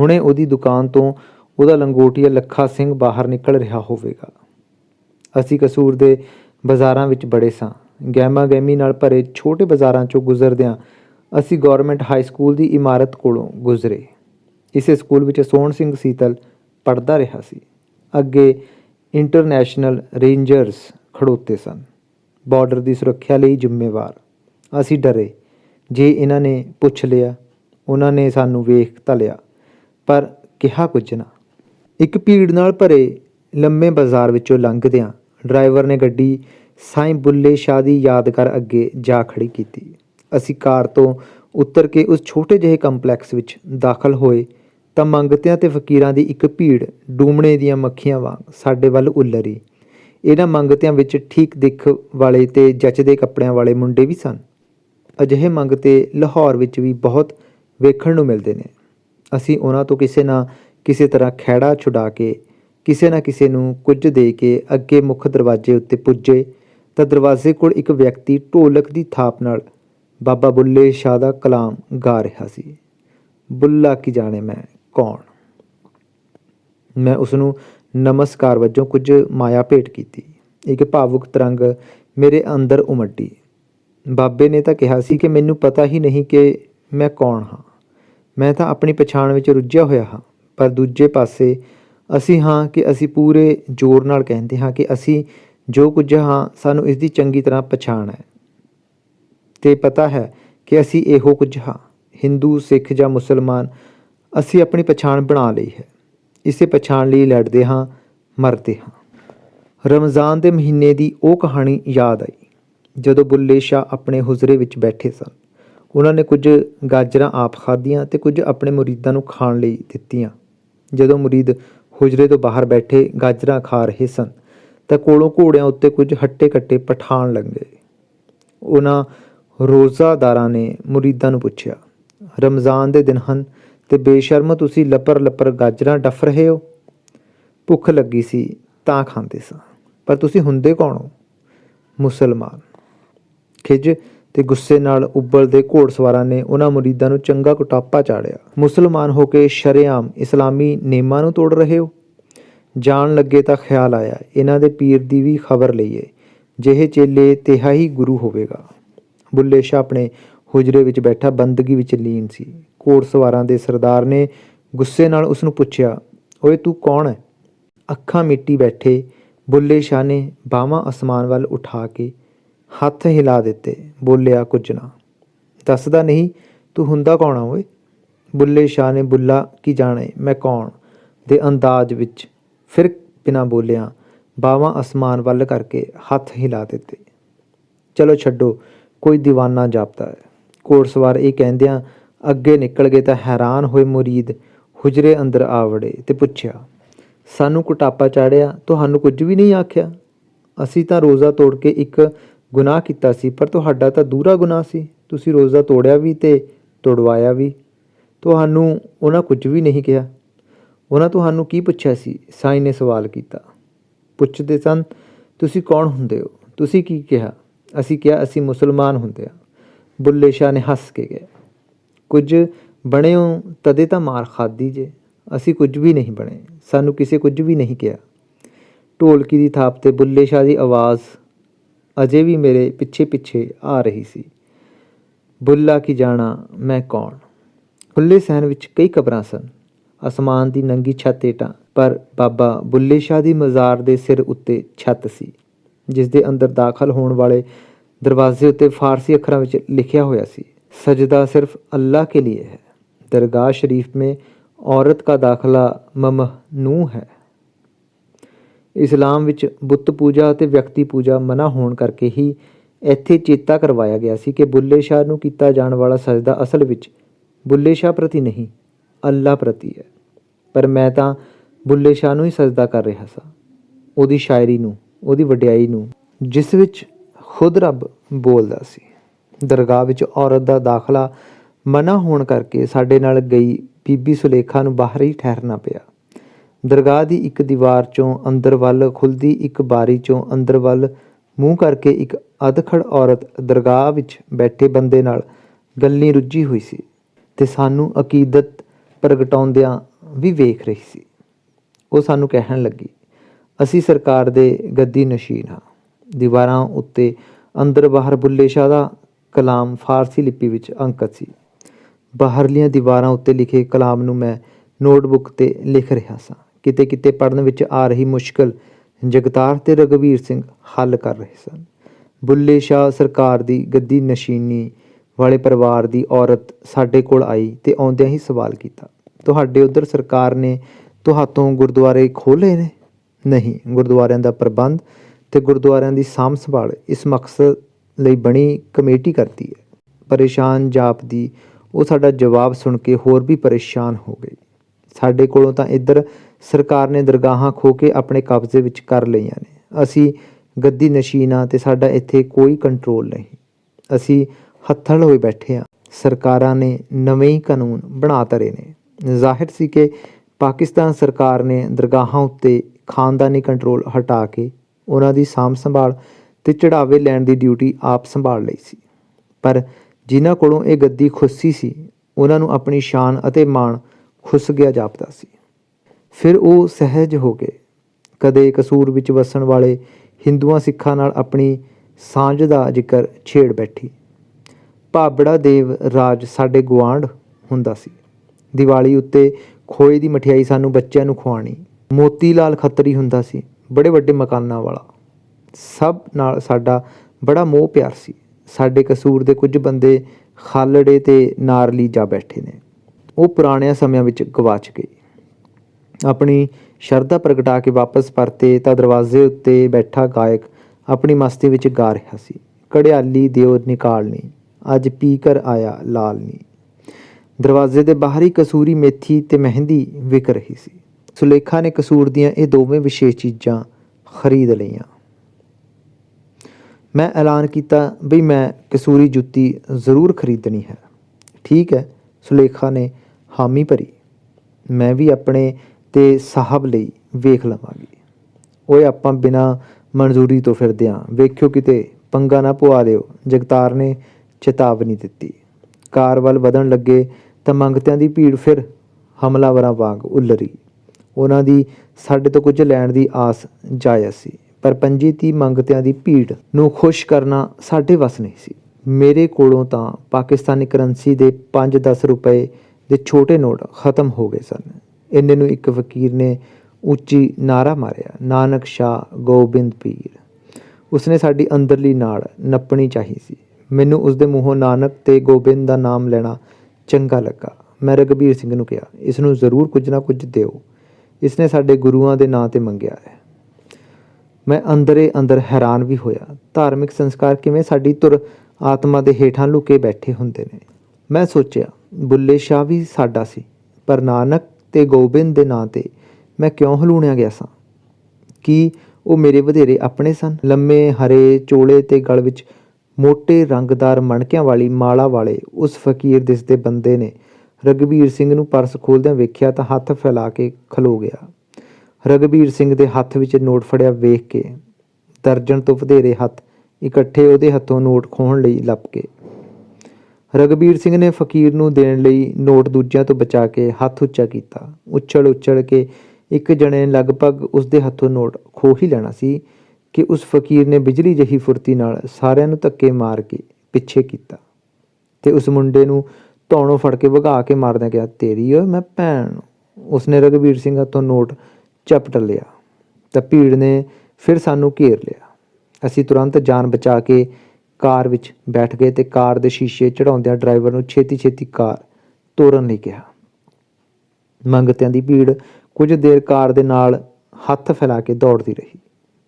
ਹੁਣੇ ਉਹਦੀ ਦੁਕਾਨ ਤੋਂ ਉਹਦਾ ਲੰਗੋਟੀਆ ਲੱਖਾ ਸਿੰਘ ਬਾਹਰ ਨਿਕਲ ਰਿਹਾ ਹੋਵੇਗਾ। ਅਸੀਂ ਕਸੂਰ ਦੇ ਬਾਜ਼ਾਰਾਂ ਵਿੱਚ ਬੜੇ ਸਾਂ। ਗਹਿਮਾ ਗਹਿਮੀ ਨਾਲ ਭਰੇ ਛੋਟੇ ਬਾਜ਼ਾਰਾਂ ਚੋਂ ਗੁਜ਼ਰਦਿਆਂ ਅਸੀਂ ਗਵਰਨਮੈਂਟ ਹਾਈ ਸਕੂਲ ਦੀ ਇਮਾਰਤ ਕੋਲੋਂ ਗੁਜ਼ਰੇ। ਇਸੇ ਸਕੂਲ ਵਿੱਚ ਸੋਹਣ ਸਿੰਘ ਸੀਤਲ ਪੜ੍ਹਦਾ ਰਿਹਾ ਸੀ। ਅੱਗੇ ਇੰਟਰਨੈਸ਼ਨਲ ਰੇਂਜਰਸ ਖੜੋਤੇ ਸਨ। ਬਾਰਡਰ ਦੀ ਸੁਰੱਖਿਆ ਲਈ ਜ਼ਿੰਮੇਵਾਰ। ਅਸੀਂ ਡਰੇ। ਜੇ ਇਹਨਾਂ ਨੇ ਪੁੱਛ ਲਿਆ, ਉਹਨਾਂ ਨੇ ਸਾਨੂੰ ਵੇਖ ਤਾਂ ਲਿਆ, ਪਰ ਕਿਹਾ ਕੁਝ ਨਾ। ਇੱਕ ਭੀੜ ਨਾਲ ਭਰੇ ਲੰਮੇ ਬਾਜ਼ਾਰ ਵਿੱਚੋਂ ਲੰਘਦਿਆਂ ਡਰਾਈਵਰ ਨੇ ਗੱਡੀ ਸਾਈਂ ਬੁੱਲੇ ਸ਼ਾਹ ਦੀ ਯਾਦਗਾਰ ਅੱਗੇ ਜਾ ਖੜੀ ਕੀਤੀ। ਅਸੀਂ ਕਾਰ ਤੋਂ ਉਤਰ ਕੇ ਉਸ ਛੋਟੇ ਜਿਹੇ ਕੰਪਲੈਕਸ ਵਿੱਚ ਦਾਖਲ ਹੋਏ ਤਾਂ ਮੰਗਤਿਆਂ ਤੇ ਫਕੀਰਾਂ ਦੀ ਇੱਕ ਭੀੜ ਡੂਮਣੇ ਦੀਆਂ ਮੱਖੀਆਂ ਵਾਂਗ ਸਾਡੇ ਵੱਲ ਉੱਲਰੀ। ਇਹਨਾਂ ਮੰਗਤਿਆਂ ਵਿੱਚ ਠੀਕ ਦਿੱਖ ਵਾਲੇ ਤੇ ਜੱਚਦੇ ਕੱਪੜਿਆਂ ਵਾਲੇ ਮੁੰਡੇ ਵੀ ਸਨ। ਅਜਿਹੇ ਮੰਗਤੇ ਲਾਹੌਰ ਵਿੱਚ ਵੀ ਬਹੁਤ ਵੇਖਣ ਨੂੰ ਮਿਲਦੇ ਨੇ। ਅਸੀਂ ਉਹਨਾਂ ਤੋਂ ਕਿਸੇ ਨਾ ਕਿਸੇ ਤਰ੍ਹਾਂ ਖਹਿੜਾ ਛੁਡਾ ਕੇ, ਕਿਸੇ ਨਾ ਕਿਸੇ ਨੂੰ ਕੁਝ ਦੇ ਕੇ ਅੱਗੇ ਮੁੱਖ ਦਰਵਾਜ਼ੇ ਉੱਤੇ ਪੁੱਜੇ ਤਾਂ ਦਰਵਾਜ਼ੇ ਕੋਲ ਇੱਕ ਵਿਅਕਤੀ ਢੋਲਕ ਦੀ ਥਾਪ ਨਾਲ, ਬਾਬਾ ਬੁੱਲੇ ਸ਼ਾਹ ਦਾ ਕਲਾਮ ਗਾ ਰਿਹਾ ਸੀ। ਬੁੱਲਾ ਕੀ ਜਾਣੇ ਮੈਂ, ਕੌਣ? ਮੈਂ ਉਸ ਨੂੰ ਨਮਸਕਾਰ ਵਜੋਂ ਕੁਝ ਮਾਇਆ ਭੇਟ ਕੀਤੀ। ਇੱਕ ਭਾਵੁਕ ਤਰੰਗ ਮੇਰੇ ਅੰਦਰ ਉਮੜੀ ਬਾਬੇ ਨੇ ਤਾਂ ਕਿਹਾ ਸੀ ਕਿ ਮੈਨੂੰ ਪਤਾ ਹੀ ਨਹੀਂ ਕਿ ਮੈਂ ਕੌਣ ਹਾਂ। ਮੈਂ ਤਾਂ ਆਪਣੀ ਪਛਾਣ ਵਿੱਚ ਰੁੱਝਿਆ ਹੋਇਆ ਹਾਂ। ਪਰ ਦੂਜੇ ਪਾਸੇ ਅਸੀਂ ਹਾਂ ਕਿ ਅਸੀਂ ਪੂਰੇ ਜ਼ੋਰ ਨਾਲ ਕਹਿੰਦੇ ਹਾਂ ਕਿ ਅਸੀਂ ਜੋ ਕੁਝ ਹਾਂ, ਸਾਨੂੰ ਇਸ ਦੀ ਚੰਗੀ ਤਰ੍ਹਾਂ ਪਛਾਣ ਹੈ। ਤੇ ਪਤਾ ਹੈ ਕਿ ਅਸੀਂ ਇਹੋ ਕੁਝ ਹਾਂ, ਹਿੰਦੂ, ਸਿੱਖ ਜਾਂ ਮੁਸਲਮਾਨ, ਅਸੀਂ ਆਪਣੀ ਪਛਾਣ ਬਣਾ ਲਈ ਹੈ। ਇਸੇ ਪਛਾਣ ਲਈ ਲੜਦੇ ਹਾਂ, ਮਰਦੇ ਹਾਂ। ਰਮਜ਼ਾਨ ਦੇ ਮਹੀਨੇ ਦੀ ਉਹ ਕਹਾਣੀ ਯਾਦ ਆਈ, ਜਦੋਂ ਬੁੱਲੇ ਸ਼ਾਹ ਆਪਣੇ ਹੁਜ਼ਰੇ ਵਿੱਚ ਬੈਠੇ ਸਨ। ਉਹਨਾਂ ਨੇ ਕੁਝ ਗਾਜਰਾਂ ਆਪ ਖਾਧੀਆਂ ਤੇ ਕੁਝ ਆਪਣੇ ਮੁਰੀਦਾਂ ਨੂੰ ਖਾਣ ਲਈ ਦਿੱਤੀਆਂ। ਜਦੋਂ ਮੁਰੀਦ ਹੁਜਰੇ ਤੋਂ ਬਾਹਰ ਬੈਠੇ ਗਾਜਰਾਂ ਖਾ ਰਹੇ ਸਨ, ਤਾਂ ਕੋਲੋਂ ਘੋੜਿਆਂ ਉੱਤੇ ਕੁਝ ਹੱਟੇ ਕੱਟੇ ਪਠਾਨ ਲੰਗੇ ਉਹਨਾਂ ਰੋਜ਼ਾਦਾਰਾਂ ਨੇ ਮੁਰੀਦਾਂ ਨੂੰ ਪੁੱਛਿਆ, ਰਮਜ਼ਾਨ ਦੇ ਦਿਨ ਹਨ ਤੇ ਬੇਸ਼ਰਮ ਤੁਸੀਂ ਲੱਪਰ ਲੱਪਰ ਗਾਜਰਾਂ ਡੱਫ ਰਹੇ ਹੋ? ਭੁੱਖ ਲੱਗੀ ਸੀ, ਤਾਂ ਖਾਂਦੇ ਸਾਂ, ਪਰ ਤੁਸੀਂ ਹੁੰਦੇ ਕੌਣ ਹੋ? ਮੁਸਲਮਾਨ। ਖਿਜ ਤੇ ਗੁੱਸੇ ਨਾਲ ਉੱਬਲਦੇ ਘੋੜਸਵਾਰਾਂ ਨੇ ਉਹਨਾਂ ਮੁਰੀਦਾਂ ਨੂੰ ਚੰਗਾ ਕੁਟਾਪਾ ਚਾੜਿਆ। ਮੁਸਲਮਾਨ ਹੋ ਕੇ ਸ਼ਰੇਆਮ ਇਸਲਾਮੀ ਨੇਮਾਂ ਨੂੰ ਤੋੜ ਰਹੇ ਹੋ? ਜਾਣ ਲੱਗੇ ਤਾਂ ਖਿਆਲ ਆਇਆ, ਇਹਨਾਂ ਦੇ ਪੀਰ ਦੀ ਵੀ ਖਬਰ ਲਈਏ, ਜਿਹੇ ਚੇਲੇ ਤਿਹਾ ਹੀ ਗੁਰੂ ਹੋਵੇਗਾ। ਬੁੱਲੇ ਸ਼ਾਹ ਆਪਣੇ ਹੁਜਰੇ ਵਿੱਚ ਬੈਠਾ ਬੰਦਗੀ ਵਿੱਚ ਲੀਨ ਸੀ। ਘੋੜਸਵਾਰਾਂ ਦੇ ਸਰਦਾਰ ਨੇ ਗੁੱਸੇ ਨਾਲ ਉਸ ਨੂੰ ਪੁੱਛਿਆ, ਓਏ, ਤੂੰ ਕੌਣ ਹੈ ਅੱਖਾਂ ਮਿੱਟੀ ਬੈਠੇ ਬੁੱਲੇ ਸ਼ਾਹ ਨੇ ਬਾਹਾਂ ਅਸਮਾਨ ਵੱਲ ਉਠਾ ਕੇ ਹੱਥ ਹਿਲਾ ਦਿੱਤੇ, ਬੋਲਿਆ, ਕੁਝ ਨਾ। ਦੱਸਦਾ ਨਹੀਂ, ਤੂੰ ਹੁੰਦਾ ਕੌਣ ਆ ਓਏ? ਬੁੱਲੇ ਸ਼ਾਹ ਨੇ ਬੁੱਲਾ ਕੀ ਜਾਣੇ? ਮੈਂ ਕੌਣ? ਦੇ ਅੰਦਾਜ਼ ਵਿੱਚ ਫਿਰ ਬਿਨਾਂ ਬੋਲਿਆ ਬਾਹਾਂ ਅਸਮਾਨ ਵੱਲ ਕਰਕੇ ਹੱਥ ਹਿਲਾ ਦਿੱਤੇ। ਚਲੋ ਛੱਡੋ, ਕੋਈ دیਵਾਨਾ ਜਾਪਦਾ ਹੈ। ਘੋੜਸਵਾਰ ਇਹ ਕਹਿੰਦਿਆਂ ਅੱਗੇ ਨਿਕਲ ਗਏ ਤਾਂ ਹੈਰਾਨ ਹੋਏ ਮੁਰੀਦ ਹੁਜਰੇ ਅੰਦਰ ਆ ਵੜੇ ਤੇ ਪੁੱਛਿਆ, ਸਾਨੂੰ ਕੁਟਾਪਾ ਚਾੜਿਆ? ਤੁਹਾਨੂੰ ਕੁਝ ਵੀ ਨਹੀਂ ਆਖਿਆ? ਅਸੀਂ ਤਾਂ ਰੋਜ਼ਾ ਤੋੜ ਕੇ ਇੱਕ ਗੁਨਾਹ ਕੀਤਾ ਸੀ, ਪਰ ਤੁਹਾਡਾ ਤਾਂ ਦੂਰਾ ਗੁਨਾਹ ਸੀ। ਤੁਸੀਂ ਰੋਜ਼ਾ ਤੋੜਿਆ ਵੀ ਤੇ ਤੋੜਵਾਇਆ ਵੀ। ਤੁਹਾਨੂੰ ਉਹਨਾਂ ਕੁਝ ਵੀ ਨਹੀਂ ਕਿਹਾ। ਉਹਨਾਂ ਤੁਹਾਨੂੰ ਕੀ ਪੁੱਛਿਆ ਸੀ? ਸਾਈਂ ਨੇ ਸਵਾਲ ਕੀਤਾ। ਪੁੱਛਦੇ ਸਨ, ਤੁਸੀਂ ਕੌਣ ਹੁੰਦੇ ਹੋ? ਤੁਸੀਂ ਕੀ ਕਿਹਾ? ਅਸੀਂ ਕਿਹਾ ਅਸੀਂ ਮੁਸਲਮਾਨ ਹੁੰਦੇ ਆ ਬੁੱਲੇ ਸ਼ਾਹ ਨੇ ਹੱਸ ਕੇ ਗਿਆ ਕੁਝ ਬਣੇ ਹੋ ਤਦੇ ਤਾਂ ਮਾਰ ਖਾਦੀ ਜੇ। ਅਸੀਂ ਕੁਝ ਵੀ ਨਹੀਂ ਬਣੇ। ਸਾਨੂੰ ਕਿਸੇ ਕੁਝ ਵੀ ਨਹੀਂ ਕਿਹਾ। ਢੋਲਕੀ ਦੀ ਥਾਪ ਤੇ ਬੁੱਲੇ ਸ਼ਾਹ ਦੀ ਆਵਾਜ਼ ਅਜੇ ਵੀ ਮੇਰੇ ਪਿੱਛੇ ਪਿੱਛੇ ਆ ਰਹੀ ਸੀ। ਬੁੱਲਾ ਕੀ ਜਾਣਾ, ਮੈਂ ਕੌਣ? ਖੁੱਲੇ ਸਹਿਣ ਵਿੱਚ ਕਈ ਕਬਰਾਂ ਸਨ। ਅਸਮਾਨ ਦੀ ਨੰਗੀ ਛੱਤ ਏਟਾਂ ਪਰ ਬਾਬਾ ਬੁੱਲੇ ਸ਼ਾਹ ਦੀ ਮਜ਼ਾਰ ਦੇ ਸਿਰ ਉੱਤੇ ਛੱਤ ਸੀ, ਜਿਸ ਦੇ ਅੰਦਰ ਦਾਖਲ ਹੋਣ ਵਾਲੇ ਦਰਵਾਜ਼ੇ ਉੱਤੇ ਫਾਰਸੀ ਅੱਖਰਾਂ ਵਿੱਚ ਲਿਖਿਆ ਹੋਇਆ ਸੀ, ਸਜਦਾ ਸਿਰਫ ਅੱਲਾ ਕੇ ਲਈ ਹੈ। ਦਰਗਾਹ ਸ਼ਰੀਫ ਮੇ ਔਰਤ ਕਾ ਦਾਖਲਾ ਮਮਨੂ ਹੈ। ਇਸਲਾਮ ਵਿੱਚ ਬੁੱਤ ਪੂਜਾ ਅਤੇ ਵਿਅਕਤੀ ਪੂਜਾ ਮਨਾ ਹੋਣ ਕਰਕੇ ਹੀ ਇੱਥੇ ਚੇਤਾ ਕਰਵਾਇਆ ਗਿਆ ਸੀ ਕਿ ਬੁੱਲੇ ਸ਼ਾਹ ਨੂੰ ਕੀਤਾ ਜਾਣ ਵਾਲਾ ਸਜਦਾ ਅਸਲ ਵਿੱਚ ਬੁੱਲੇ ਸ਼ਾਹ ਪ੍ਰਤੀ ਨਹੀਂ ਅੱਲਾ ਪ੍ਰਤੀ ਹੈ। ਪਰ ਮੈਂ ਤਾਂ ਬੁੱਲੇ ਸ਼ਾਹ ਨੂੰ ਹੀ ਸਜਦਾ ਕਰ ਰਿਹਾ ਸਾਂ। ਉਹਦੀ ਸ਼ਾਇਰੀ ਨੂੰ, ਉਹਦੀ ਵਡਿਆਈ ਨੂੰ, ਜਿਸ ਵਿੱਚ ਖੁਦ ਰੱਬ ਬੋਲਦਾ ਸੀ। ਦਰਗਾਹ ਵਿੱਚ ਔਰਤ ਦਾ ਦਾਖਲਾ ਮਨਾ ਹੋਣ ਕਰਕੇ ਸਾਡੇ ਨਾਲ ਗਈ ਬੀਬੀ ਸੁਲੇਖਾ ਨੂੰ ਬਾਹਰ ਹੀ ਠਹਿਰਨਾ ਪਿਆ। ਦਰਗਾਹ ਦੀ ਇੱਕ ਦੀਵਾਰ ਚੋਂ ਅੰਦਰ ਵੱਲ ਖੁੱਲਦੀ ਇੱਕ ਬਾਰੀ ਚੋਂ ਅੰਦਰ ਵੱਲ, ਮੂੰਹ ਕਰਕੇ ਇੱਕ ਅਧਖੜ ਔਰਤ ਦਰਗਾਹ ਵਿੱਚ ਬੈਠੇ ਬੰਦੇ ਨਾਲ ਗੱਲੀ ਰੁੱਝੀ ਹੋਈ ਸੀ ਤੇ ਸਾਨੂੰ ਅਕੀਦਤ ਪ੍ਰਗਟਾਉਂਦਿਆਂ ਵੀ ਵੇਖ ਰਹੀ ਸੀ। ਉਹ ਸਾਨੂੰ ਕਹਿਣ ਲੱਗੀ, ਅਸੀਂ ਸਰਕਾਰ ਦੇ ਗੱਦੀ ਨਸ਼ੀਨ ਹਾਂ। ਦੀਵਾਰਾਂ ਉੱਤੇ ਅੰਦਰ ਬਾਹਰ ਬੁੱਲੇ ਸ਼ਾਹ ਦਾ ਕਲਾਮ ਫਾਰਸੀ ਲਿਪੀ ਵਿੱਚ ਅੰਕਿਤ ਸੀ। ਬਾਹਰਲੀਆਂ ਦੀਵਾਰਾਂ ਉੱਤੇ ਲਿਖੇ ਕਲਾਮ ਨੂੰ ਮੈਂ ਨੋਟਬੁੱਕ ਤੇ ਲਿਖ ਰਿਹਾ ਸਾਂ। ਕਿਤੇ ਕਿਤੇ ਪੜਨ ਵਿੱਚ ਆ ਰਹੀ ਮੁਸ਼ਕਲ ਜਗਤਾਰ ਤੇ ਰਗਵੀਰ ਸਿੰਘ ਹੱਲ ਕਰ ਰਹੇ ਸਨ। ਬੁੱਲੇ ਸ਼ਾਹ ਸਰਕਾਰ ਦੀ ਗੱਦੀ ਨਸ਼ੀਨੀ ਵਾਲੇ ਪਰਿਵਾਰ ਦੀ ਔਰਤ ਸਾਡੇ ਕੋਲ ਆਈ ਤੇ ਆਉਂਦਿਆਂ ਹੀ ਸਵਾਲ ਕੀਤਾ, ਤੁਹਾਡੇ ਉਧਰ ਸਰਕਾਰ ਨੇ ਤੁਹਾਤੋਂ ਗੁਰਦੁਆਰੇ ਖੋਲੇ ਨੇ? ਨਹੀਂ, ਗੁਰਦੁਆਰਿਆਂ ਦਾ ਪ੍ਰਬੰਧ ਤੇ ਗੁਰਦੁਆਰਿਆਂ ਦੀ ਸਾਂਭ ਸੰਭਾਲ ਇਸ ਮਕਸਦ ਲਈ ਬਣੀ ਕਮੇਟੀ ਕਰਦੀ ਹੈ। ਪਰੇਸ਼ਾਨ ਜਾਪਦੀ ਉਹ ਸਾਡਾ ਜਵਾਬ ਸੁਣ ਕੇ ਹੋਰ ਵੀ ਪਰੇਸ਼ਾਨ ਹੋ ਗਈ ਸਾਡੇ ਕੋਲੋਂ ਤਾਂ ਇੱਧਰ ਸਰਕਾਰ ਨੇ ਦਰਗਾਹਾਂ ਖੋ ਕੇ ਆਪਣੇ ਕਬਜ਼ੇ ਵਿੱਚ ਕਰ ਲਈਆਂ ਨੇ। ਅਸੀਂ ਗੱਦੀ ਨਸ਼ੀਨਾ ਤੇ ਸਾਡਾ ਇੱਥੇ ਕੋਈ ਕੰਟਰੋਲ ਨਹੀਂ। ਅਸੀਂ ਹੱਥਲ ਹੋਏ ਬੈਠੇ ਹਾਂ। ਸਰਕਾਰਾਂ ਨੇ ਨਵੇਂ ਹੀ ਕਾਨੂੰਨ ਬਣਾ ਧਰੇ ਨੇ। ਜ਼ਾਹਿਰ ਸੀ ਕਿ ਪਾਕਿਸਤਾਨ ਸਰਕਾਰ ਨੇ ਦਰਗਾਹਾਂ ਉੱਤੇ ਖਾਨਦਾਨੀ ਕੰਟਰੋਲ ਹਟਾ ਕੇ ਉਹਨਾਂ ਦੀ ਸਾਂਭ ਸੰਭਾਲ ਤੇ ਚੜਾਵੇ ਲੈਣ ਦੀ ਡਿਊਟੀ ਆਪ ਸੰਭਾਲ ਲਈ ਸੀ। ਪਰ ਜਿਨ੍ਹਾਂ ਕੋਲੋਂ ਇਹ ਗੱਦੀ ਖੁੱਸੀ ਸੀ, ਉਹਨਾਂ ਨੂੰ ਆਪਣੀ ਸ਼ਾਨ ਅਤੇ ਮਾਣ ਖੁੱਸ ਗਿਆ ਜਾਪਦਾ ਸੀ। ਫਿਰ ਉਹ ਸਹਿਜ ਹੋ ਗਏ। ਕਦੇ ਕਸੂਰ ਵਿੱਚ ਵਸਣ ਵਾਲੇ ਹਿੰਦੂਆਂ ਸਿੱਖਾਂ ਨਾਲ ਆਪਣੀ ਸਾਂਝ ਦਾ ਜ਼ਿਕਰ ਛੇੜ ਬੈਠੀ। ਭਾਬੜਾ ਦੇਵ ਰਾਜ ਸਾਡੇ ਗੁਆਂਢ ਹੁੰਦਾ ਸੀ। ਦੀਵਾਲੀ ਉੱਤੇ ਖੋਏ ਦੀ ਮਠਿਆਈ ਸਾਨੂੰ ਬੱਚਿਆਂ ਨੂੰ ਖਵਾਣੀ ਮੋਤੀ ਲਾਲ ਖੱਤਰੀ ਹੁੰਦਾ ਸੀ, ਬੜੇ ਵੱਡੇ ਮਕਾਨਾਂ ਵਾਲਾ। ਸਭ ਨਾਲ ਸਾਡਾ ਬੜਾ ਮੋਹ ਪਿਆਰ ਸੀ। ਸਾਡੇ ਕਸੂਰ ਦੇ ਕੁਝ ਬੰਦੇ ਖਾਲੜੇ ਤੇ ਨਾਰਲੀ ਜਾ ਬੈਠੇ ਨੇ। ਉਹ ਪੁਰਾਣਿਆਂ ਸਮਿਆਂ ਵਿੱਚ ਗਵਾਚ ਗਏ। ਆਪਣੀ ਸ਼ਰਧਾ ਪ੍ਰਗਟਾ ਕੇ ਵਾਪਸ ਪਰਤੇ ਤਾਂ ਦਰਵਾਜ਼ੇ ਉੱਤੇ ਬੈਠਾ ਗਾਇਕ ਆਪਣੀ ਮਸਤੀ ਵਿੱਚ ਗਾ ਰਿਹਾ ਸੀ। ਕੜਿਆਲੀ ਦਿਓ ਨਿਕਾਲਨੀ, ਅੱਜ ਪੀ ਕਰ ਆਇਆ ਲਾਲਨੀ। ਦਰਵਾਜ਼ੇ ਦੇ ਬਾਹਰੀ ਕਸੂਰੀ ਮੇਥੀ ਤੇ ਮਹਿੰਦੀ ਵਿਕ ਰਹੀ ਸੀ। ਸੁਲੇਖਾ ਨੇ ਕਸੂਰ ਦੀਆਂ ਇਹ ਦੋਵੇਂ ਵਿਸ਼ੇਸ਼ ਚੀਜ਼ਾਂ ਖਰੀਦ ਲਈਆਂ। ਮੈਂ ਐਲਾਨ ਕੀਤਾ ਵੀ ਮੈਂ ਕਸੂਰੀ ਜੁੱਤੀ ਜ਼ਰੂਰ ਖਰੀਦਣੀ ਹੈ। ਠੀਕ ਹੈ, ਸੁਲੇਖਾ ਨੇ ਹਾਮੀ ਭਰੀ। ਮੈਂ ਵੀ ਆਪਣੇ ਤੇ ਸਾਹਿਬ ਲਈ ਵੇਖ ਲਵਾਂਗੀ। ਓਏ ਆਪਾਂ ਬਿਨਾ ਮਨਜ਼ੂਰੀ ਤੋਂ ਫਿਰਦੇ ਆਂ ਵੇਖਿਓ ਕਿਤੇ ਪੰਗਾ ਨਾ ਪਵਾ ਲਿਓ ਜਗਤਾਰ ਨੇ ਚੇਤਾਵਨੀ ਦਿੱਤੀ। ਕਾਰ ਵੱਲ ਵਧਣ ਲੱਗੇ ਤਾਂ ਮੰਗਤਿਆਂ ਦੀ ਭੀੜ ਫਿਰ ਹਮਲਾਵਰਾਂ ਵਾਂਗ ਉੱਲਰੀ। ਉਹਨਾਂ ਦੀ ਸਾਡੇ ਤੋਂ ਕੁਝ ਲੈਣ ਦੀ ਆਸ ਜਾਇਜ਼ ਸੀ, ਪਰ ਪੰਜੀ ਤੀਹ ਮੰਗਤਿਆਂ ਦੀ ਭੀੜ ਨੂੰ ਖੁਸ਼ ਕਰਨਾ ਸਾਡੇ ਵੱਸ ਨਹੀਂ ਸੀ। ਮੇਰੇ ਕੋਲੋਂ ਤਾਂ ਪਾਕਿਸਤਾਨੀ ਕਰੰਸੀ ਦੇ 5-10 ਰੁਪਏ ਦੇ ਛੋਟੇ ਨੋਟ ਖਤਮ ਹੋ ਗਏ ਸਨ। ਇੰਨੇ ਨੂੰ ਇੱਕ ਫਕੀਰ ਨੇ ਉੱਚੀ ਨਾਰਾ ਮਾਰਿਆ, ਨਾਨਕ ਸ਼ਾਹ, ਗੋਬਿੰਦ ਪੀਰ। ਉਸਨੇ ਸਾਡੀ ਅੰਦਰਲੀ ਨਾੜ ਨੱਪਣੀ ਚਾਹੀ ਸੀ। ਮੈਨੂੰ ਉਸਦੇ ਮੂੰਹੋਂ ਨਾਨਕ ਤੇ ਗੋਬਿੰਦ ਦਾ ਨਾਮ ਲੈਣਾ ਚੰਗਾ ਲੱਗਾ। ਮੈਂ ਰਗਬੀਰ ਸਿੰਘ ਨੂੰ ਕਿਹਾ, ਇਸ ਨੂੰ ਜ਼ਰੂਰ ਕੁਝ ਨਾ ਕੁਝ ਦਿਓ। ਇਸਨੇ ਸਾਡੇ ਗੁਰੂਆਂ ਦੇ ਨਾਂ ਤੇ ਮੰਗਿਆ ਹੈ। ਮੈਂ ਅੰਦਰੇ ਅੰਦਰ ਹੈਰਾਨ ਵੀ ਹੋਇਆ। ਧਾਰਮਿਕ ਸੰਸਕਾਰ ਕਿਵੇਂ ਸਾਡੀ ਤੁਰ ਆਤਮਾ ਦੇ ਹੇਠਾਂ ਲੁਕੇ ਬੈਠੇ ਹੁੰਦੇ ਨੇ? ਮੈਂ ਸੋਚਿਆ, ਬੁੱਲੇ ਸ਼ਾਹ ਵੀ ਸਾਡਾ ਸੀ, ਪਰ ਨਾਨਕ ਤੇ ਗੋਬਿੰਦ ਦੇ ਨਾਂ ਤੇ ਮੈਂ ਕਿਉਂ ਹਲੂਣਿਆ ਗਿਆ ਸਾਂ? ਕੀ ਉਹ ਮੇਰੇ ਵਧੇਰੇ ਆਪਣੇ ਸਨ? ਲੰਮੇ, ਹਰੇ ਚੋਲੇ ਤੇ ਗਲ ਵਿੱਚ ਮੋٹے ਰੰਗਦਾਰ ਮਣਕਿਆਂ ਵਾਲੀ ਮਾਲਾ ਵਾਲੇ ਉਸ ਫਕੀਰ ਦਿਸਦੇ ਬੰਦੇ ਨੇ ਰਗਵੀਰ ਸਿੰਘ ਨੂੰ ਪਰਸ ਖੋਲਦਿਆਂ ਵੇਖਿਆ ਤਾਂ ਹੱਥ ਫੈਲਾ ਕੇ ਖਲੋ ਗਿਆ। ਰਗਵੀਰ ਸਿੰਘ ਦੇ ਹੱਥ ਵਿੱਚ ਨੋਟ ਫੜਿਆ ਵੇਖ ਕੇ ਦਰਜਨ ਤੋਂ ਵਧੇਰੇ ਹੱਥ ਇਕੱਠੇ ਉਹਦੇ ਹੱਥੋਂ ਨੋਟ ਖੋਹਣ ਲਈ ਲੱਪ ਕੇ ਸਿੰਘ ਨੇ ਫਕੀਰ ਨੂੰ ਦੇਣ ਲਈ ਨੋਟ ਦੂਜਿਆਂ ਤੋਂ ਬਚਾ ਕੇ ਹੱਥ ਉੱਚਾ ਕੀਤਾ ਉੱਛਲ ਉੱਛਲ ਕੇ ਇੱਕ ਜਣੇ ਲਗਭਗ ਉਸ ਦੇ ਹੱਥੋਂ ਨੋਟ ਖੋ ਹੀ ਲੈਣਾ ਸੀ ਕਿ ਉਸ ਫਕੀਰ ਨੇ ਬਿਜਲੀ ਜਹੀ ਫੁਰਤੀ ਨਾਲ ਸਾਰਿਆਂ ਨੂੰ ਧੱਕੇ ਮਾਰ ਕੇ ਪਿੱਛੇ ਕੀਤਾ ਤੇ ਉਸ ਮੁੰਡੇ ਨੂੰ ਧੌਣੋਂ ਫੜ ਕੇ ਭਗਾ ਕੇ ਮਾਰਦਿਆਂ ਕਿਹਾ, ਤੇਰੀ ਓਏ, ਮੈਂ ਭੈਣ ਨੂੰ। ਉਸਨੇ ਰਘਬੀਰ ਸਿੰਘ ਹੱਥੋਂ ਨੋਟ ਚਪਟ ਲਿਆ ਤਾਂ ਭੀੜ ਨੇ ਫਿਰ ਸਾਨੂੰ ਘੇਰ ਲਿਆ ਅਸੀਂ ਤੁਰੰਤ ਜਾਨ ਬਚਾ ਕੇ ਕਾਰ ਵਿੱਚ ਬੈਠ ਗਏ ਤੇ ਕਾਰ ਦੇ ਸ਼ੀਸ਼ੇ ਚੜਾਉਂਦਿਆਂ ਡਰਾਈਵਰ ਨੂੰ ਛੇਤੀ-ਛੇਤੀ ਕਾਰ ਤੋਰਨ ਲਈ ਕਿਹਾ। ਮੰਗਤਿਆਂ ਦੀ ਭੀੜ ਕੁਝ ਦੇਰ ਕਾਰ ਦੇ ਨਾਲ ਹੱਥ ਫੈਲਾ ਕੇ ਦੌੜਦੀ ਰਹੀ।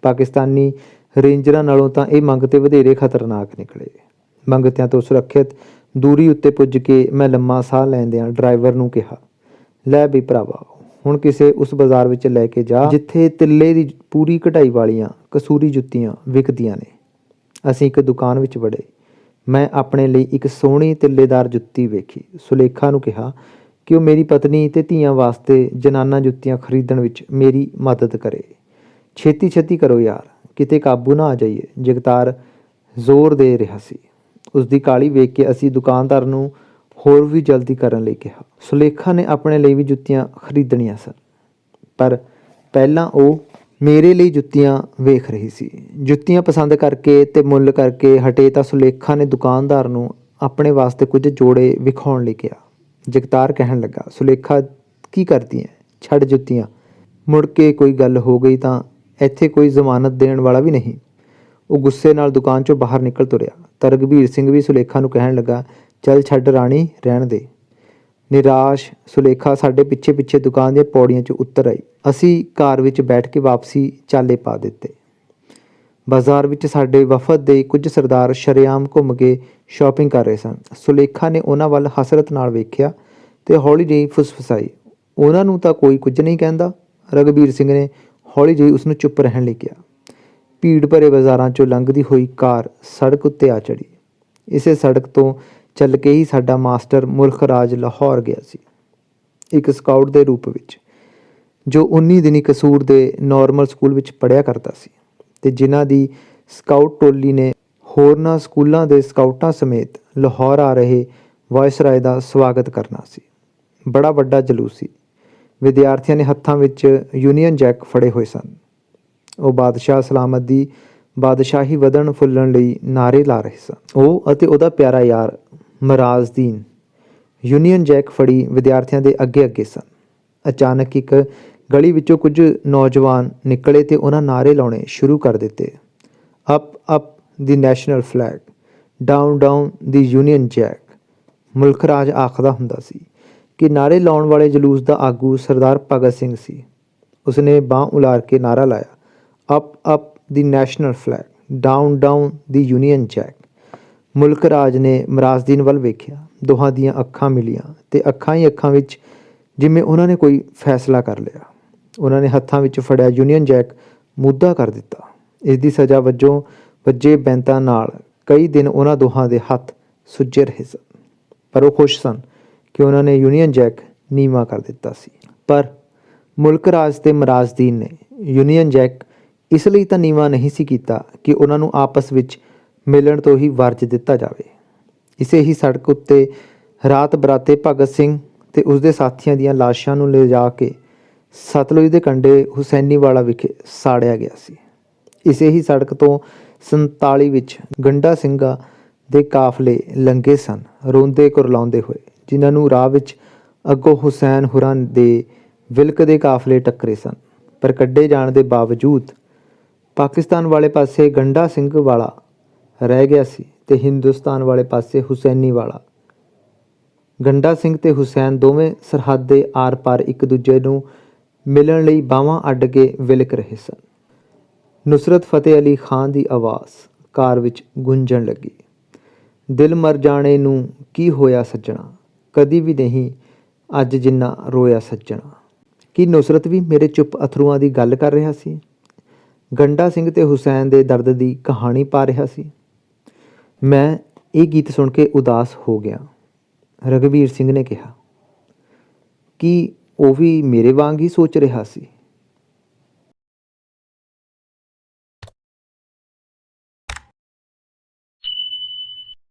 ਪਾਕਿਸਤਾਨੀ ਰੇਂਜਰਾਂ ਨਾਲੋਂ ਤਾਂ ਇਹ ਮੰਗਤੇ ਵਧੇਰੇ ਖਤਰਨਾਕ ਨਿਕਲੇ। ਮੰਗਤਿਆਂ ਤੋਂ ਸੁਰੱਖਿਅਤ ਦੂਰੀ ਉੱਤੇ ਪੁੱਜ ਕੇ ਮੈਂ ਲੰਮਾ ਸਾਹ ਲੈਂਦਿਆਂ ਡਰਾਈਵਰ ਨੂੰ ਕਿਹਾ, ਲੈ ਵੀ ਭਰਾਵਾ, ਹੁਣ ਕਿਸੇ ਉਸ ਬਾਜ਼ਾਰ ਵਿੱਚ ਲੈ ਕੇ ਜਾ, ਜਿੱਥੇ ਤਿੱਲੇ ਦੀ ਪੂਰੀ ਕਢਾਈ ਵਾਲੀਆਂ ਕਸੂਰੀ ਜੁੱਤੀਆਂ ਵਿਕਦੀਆਂ ਨੇ। ਅਸੀਂ ਇੱਕ ਦੁਕਾਨ ਵਿੱਚ ਵੜੇ। ਮੈਂ ਆਪਣੇ ਲਈ ਇੱਕ ਸੋਹਣੀ ਤਿੱਲੇਦਾਰ ਜੁੱਤੀ ਵੇਖੀ। ਸੁਲੇਖਾ ਨੂੰ ਕਿਹਾ ਕਿ ਉਹ ਮੇਰੀ ਪਤਨੀ ਤੇ ਧੀਆਂ ਵਾਸਤੇ ਜਨਾਨਾ ਜੁੱਤੀਆਂ ਖਰੀਦਣ ਵਿੱਚ ਮੇਰੀ ਮਦਦ ਕਰੇ। ਛੇਤੀ ਛੇਤੀ ਕਰੋ ਯਾਰ, ਕਿਤੇ ਕਾਬੂ ਨਾ ਆ ਜਾਈਏ, ਜਗਤਾਰ ਜ਼ੋਰ ਦੇ ਰਿਹਾ ਸੀ। ਉਸ ਦੀ ਕਾਲੀ ਵੇਖ ਕੇ ਅਸੀਂ ਦੁਕਾਨਦਾਰ ਨੂੰ ਹੋਰ ਵੀ ਜਲਦੀ ਕਰਨ ਲਈ ਕਿਹਾ। ਸੁਲੇਖਾ ਨੇ ਆਪਣੇ ਲਈ ਵੀ ਜੁੱਤੀਆਂ ਖਰੀਦਣੀਆਂ ਸਨ। ਪਰ ਪਹਿਲਾਂ ਉਹ ਮੇਰੇ ਲਈ ਜੁੱਤੀਆਂ ਵੇਖ ਰਹੀ ਸੀ। ਜੁੱਤੀਆਂ ਪਸੰਦ ਕਰਕੇ ਤੇ ਮੁੱਲ ਕਰਕੇ ਹਟੇ ਤਾਂ ਸੁਲੇਖਾ ਨੇ ਦੁਕਾਨਦਾਰ ਨੂੰ ਆਪਣੇ ਵਾਸਤੇ ਕੁਝ ਜੋੜੇ ਵਿਖਾਉਣ ਲਈ ਕਿਹਾ। ਜਗਤਾਰ ਕਹਿਣ ਲੱਗਾ, ਸੁਲੇਖਾ, ਕੀ ਕਰਦੀ ਹੈ ਛੱਡ ਜੁੱਤੀਆਂ। ਮੁੜ ਕੇ ਕੋਈ ਗੱਲ ਹੋ ਗਈ ਤਾਂ ਇੱਥੇ ਕੋਈ ਜ਼ਮਾਨਤ ਦੇਣ ਵਾਲਾ ਵੀ ਨਹੀਂ। ਉਹ ਗੁੱਸੇ ਨਾਲ ਦੁਕਾਨ ਚੋਂ ਬਾਹਰ ਨਿਕਲ ਤੁਰਿਆ। ਤਾਂ ਰਘਬੀਰ ਸਿੰਘ ਵੀ ਸੁਲੇਖਾ ਨੂੰ ਕਹਿਣ ਲੱਗਾ, ਚੱਲ ਛੱਡ ਰਾਣੀ, ਰਹਿਣ ਦੇ। ਨਿਰਾਸ਼ ਸੁਲੇਖਾ ਸਾਡੇ ਪਿੱਛੇ ਪਿੱਛੇ ਦੁਕਾਨ ਦੀਆਂ ਪੌੜੀਆਂ 'ਚ ਉਤਰ ਆਈ। ਅਸੀਂ ਕਾਰ ਵਿੱਚ ਬੈਠ ਕੇ ਵਾਪਸੀ ਚਾਲੇ ਪਾ ਦਿੱਤੇ। ਬਾਜ਼ਾਰ ਵਿੱਚ ਸਾਡੇ ਵਫਦ ਦੇ ਕੁਝ ਸਰਦਾਰ ਸ਼ਰੇਆਮ ਘੁੰਮ ਕੇ ਸ਼ਾਪਿੰਗ ਕਰ ਰਹੇ ਸਨ। ਸੁਲੇਖਾ ਨੇ ਉਹਨਾਂ ਵੱਲ ਹਸਰਤ ਨਾਲ ਵੇਖਿਆ ਤੇ ਹੌਲੀ ਜਿਹੀ ਫੁਸਫਸਾਈ ਉਹਨਾਂ ਨੂੰ ਤਾਂ ਕੋਈ ਕੁਝ ਨਹੀਂ ਕਹਿੰਦਾ। ਰਘਬੀਰ ਸਿੰਘ ਨੇ ਹੌਲੀ ਜਿਹੀ ਉਸ ਨੂੰ ਚੁੱਪ ਰਹਿਣ ਲਈ ਕਿਹਾ। ਭੀੜ ਭਰੇ ਬਾਜ਼ਾਰਾਂ 'ਚੋਂ ਲੰਘਦੀ ਹੋਈ ਕਾਰ ਸੜਕ ਉੱਤੇ ਆ ਚੜੀ। ਇਸੇ ਸੜਕ ਤੋਂ ਚੱਲ ਕੇ ਹੀ ਸਾਡਾ ਮਾਸਟਰ ਮੁਲਕ ਰਾਜ ਲਾਹੌਰ ਗਿਆ ਸੀ। ਇੱਕ ਸਕਾਊਟ ਦੇ ਰੂਪ ਵਿੱਚ। ਜੋ 19 ਦਿਨੀ ਕਸੂਰ ਦੇ ਨਾਰਮਲ ਸਕੂਲ ਵਿੱਚ ਪੜ੍ਹਿਆ ਕਰਦਾ ਸੀ ਤੇ ਜਿਨ੍ਹਾਂ ਦੀ ਸਕਾਊਟ ਟੋਲੀ ਨੇ ਹੋਰਨਾਂ ਸਕੂਲਾਂ ਦੇ ਸਕਾਊਟਾਂ ਸਮੇਤ ਲਾਹੌਰ ਆ ਰਹੇ ਵਾਇਸਰਾਏ ਦਾ ਸਵਾਗਤ ਕਰਨਾ ਸੀ। ਬੜਾ ਵੱਡਾ ਜਲੂਸ ਸੀ। ਵਿਦਿਆਰਥੀਆਂ ਨੇ ਹੱਥਾਂ ਵਿੱਚ ਯੂਨੀਅਨ ਜੈਕ ਫੜੇ ਹੋਏ ਸਨ। ਉਹ ਬਾਦਸ਼ਾਹ ਸਲਾਮਤ ਦੀ ਬਾਦਸ਼ਾਹੀ ਵਧਣ ਫੁੱਲਣ ਲਈ ਨਾਰੇ ਲਾ ਰਹੇ ਸਨ। ਉਹ ਅਤੇ ਉਹਦਾ ਪਿਆਰਾ ਯਾਰ ਮਰਾਜ਼ਦੀਨ ਯੂਨੀਅਨ ਜੈਕ ਫੜੀ ਵਿਦਿਆਰਥੀਆਂ ਦੇ ਅੱਗੇ ਅੱਗੇ ਸਨ। ਅਚਾਨਕ ਇੱਕ ਗਲੀ ਵਿੱਚੋਂ ਕੁਝ ਨੌਜਵਾਨ ਨਿਕਲੇ ਤੇ ਉਹਨਾਂ ਨਾਰੇ ਲਾਉਣੇ ਸ਼ੁਰੂ ਕਰ ਦਿੱਤੇ। ਅਪ ਅਪ ਦੀ ਨੈਸ਼ਨਲ ਫਲੈਗ ਡਾਊਨ ਡਾਊਨ ਦੀ ਯੂਨੀਅਨ ਜੈਕ ਮੁਲਕ ਰਾਜ ਆਖਦਾ ਹੁੰਦਾ ਸੀ ਕਿ ਨਾਰੇ ਲਾਉਣ ਵਾਲੇ ਜਲੂਸ ਦਾ ਆਗੂ ਸਰਦਾਰ ਭਗਤ ਸਿੰਘ ਸੀ। ਉਸਨੇ ਬਾਹ ਉਲਾਰ ਕੇ ਨਾਰਾ ਲਾਇਆ। ਅਪ ਅਪ ਦੀ ਨੈਸ਼ਨਲ ਫਲੈਗ ਡਾਊਨ ਡਾਊਨ ਦੀ ਯੂਨੀਅਨ ਜੈਕ ਮੁਲਕ ਰਾਜ ਨੇ ਮਰਾਜ਼ਦੀਨ ਵੱਲ ਵੇਖਿਆ। ਦੋਹਾਂ ਦੀਆਂ ਅੱਖਾਂ ਮਿਲੀਆਂ ਤੇ ਅੱਖਾਂ ਹੀ ਅੱਖਾਂ ਵਿੱਚ ਜਿਵੇਂ ਉਹਨਾਂ ਨੇ ਕੋਈ ਫੈਸਲਾ ਕਰ ਲਿਆ। ਉਹਨਾਂ ਨੇ ਹੱਥਾਂ ਵਿੱਚ ਫੜਿਆ ਯੂਨੀਅਨ ਜੈਕ ਮੁੱਦਾ ਕਰ ਦਿੱਤਾ। ਇਸ ਦੀ ਸਜ਼ਾ ਵਜੋਂ ਵੱਜੇ ਬੈਂਤਾਂ ਨਾਲ ਕਈ ਦਿਨ ਉਹਨਾਂ ਦੋਹਾਂ ਦੇ ਹੱਥ ਸੁੱਜੇ ਰਹੇ ਸਨ। ਪਰ ਉਹ ਖੁਸ਼ ਸਨ ਕਿ ਉਹਨਾਂ ਨੇ ਯੂਨੀਅਨ ਜੈਕ ਨੀਵਾ ਕਰ ਦਿੱਤਾ ਸੀ। ਪਰ ਮੁਲਕ ਰਾਜ ਤੇ ਮਰਾਜ਼ਦੀਨ ਨੇ ਯੂਨੀਅਨ ਜੈਕ ਇਸ ਲਈ ਤਾਂ ਨੀਵਾ ਨਹੀਂ ਸੀ ਕੀਤਾ ਕਿ ਉਹਨਾਂ ਨੂੰ ਆਪਸ ਵਿੱਚ ਮਿਲਣ ਤੋਂ ਹੀ ਵਰਜ ਦਿੱਤਾ ਜਾਵੇ। ਇਸੇ ਹੀ ਸੜਕ ਉੱਤੇ ਰਾਤ ਬਰਾਤੇ ਭਗਤ ਸਿੰਘ ਤੇ ਉਸਦੇ ਸਾਥੀਆਂ ਦੀਆਂ ਲਾਸ਼ਾਂ ਨੂੰ ਲਿਜਾ ਕੇ ਸਤਲੁਜ ਦੇ ਕੰਢੇ ਹੁਸੈਨੀਵਾਲਾ ਵਿਖੇ ਸਾੜਿਆ ਗਿਆ ਸੀ। ਇਸੇ ਹੀ ਸੜਕ ਤੋਂ 47 ਵਿੱਚ ਗੰਡਾ ਸਿੰਘਾਂ ਦੇ ਕਾਫਲੇ ਲੰਘੇ ਸਨ, ਰੋਂਦੇ ਕੁਰਲਾਉਂਦੇ ਹੋਏ, ਜਿਨ੍ਹਾਂ ਨੂੰ ਰਾਹ ਵਿੱਚ ਅੱਗੋਂ ਹੁਸੈਨ ਹੁਰਾਂ ਦੇ ਵਿਲਕ ਦੇ ਕਾਫਲੇ ਟੱਕਰੇ ਸਨ। ਪਰ ਕੱਢੇ ਜਾਣ ਦੇ ਬਾਵਜੂਦ ਪਾਕਿਸਤਾਨ ਵਾਲੇ ਪਾਸੇ ਗੰਡਾ ਸਿੰਘ ਵਾਲਾ ਰਹਿ ਗਿਆ ਸੀ ਤੇ ਹਿੰਦੁਸਤਾਨ ਵਾਲੇ ਪਾਸੇ ਹੁਸੈਨੀ ਵਾਲਾ ਗੰਡਾ ਸਿੰਘ ਤੇ ਹੁਸੈਨ ਦੋਵੇਂ ਸਰਹੱਦ ਦੇ ਆਰ-ਪਾਰ ਇੱਕ ਦੂਜੇ ਨੂੰ ਮਿਲਣ ਲਈ ਬਾਹਾਂ ਅੱਡ ਕੇ ਵਿਲਕ ਰਹੇ ਸਨ। ਨੁਸਰਤ ਫਤਿਹ ਅਲੀ ਖਾਨ ਦੀ ਆਵਾਜ਼ ਕਾਰ ਵਿੱਚ ਗੂੰਜਣ ਲੱਗੀ। ਦਿਲ ਮਰ ਜਾਣੇ ਨੂੰ ਕੀ ਹੋਇਆ ਸੱਜਣਾ? ਕਦੀ ਵੀ ਨਹੀਂ, ਅੱਜ ਜਿੰਨਾ ਰੋਇਆ ਸੱਜਣਾ। ਕੀ ਨੁਸਰਤ ਵੀ ਮੇਰੇ ਚੁੱਪ ਅਥਰੂਆਂ ਦੀ ਗੱਲ ਕਰ ਰਿਹਾ ਸੀ? ਗੰਡਾ ਸਿੰਘ ਤੇ ਹੁਸੈਨ ਦੇ ਦਰਦ ਦੀ ਕਹਾਣੀ ਪਾ ਰਿਹਾ ਸੀ। ਮੈਂ ਇਹ ਗੀਤ ਸੁਣ ਕੇ ਉਦਾਸ ਹੋ ਗਿਆ, ਰਘਬੀਰ ਸਿੰਘ ਨੇ ਕਿਹਾ। ਕਿ ਉਹ ਵੀ ਮੇਰੇ ਵਾਂਗ ਹੀ ਸੋਚ ਰਿਹਾ ਸੀ।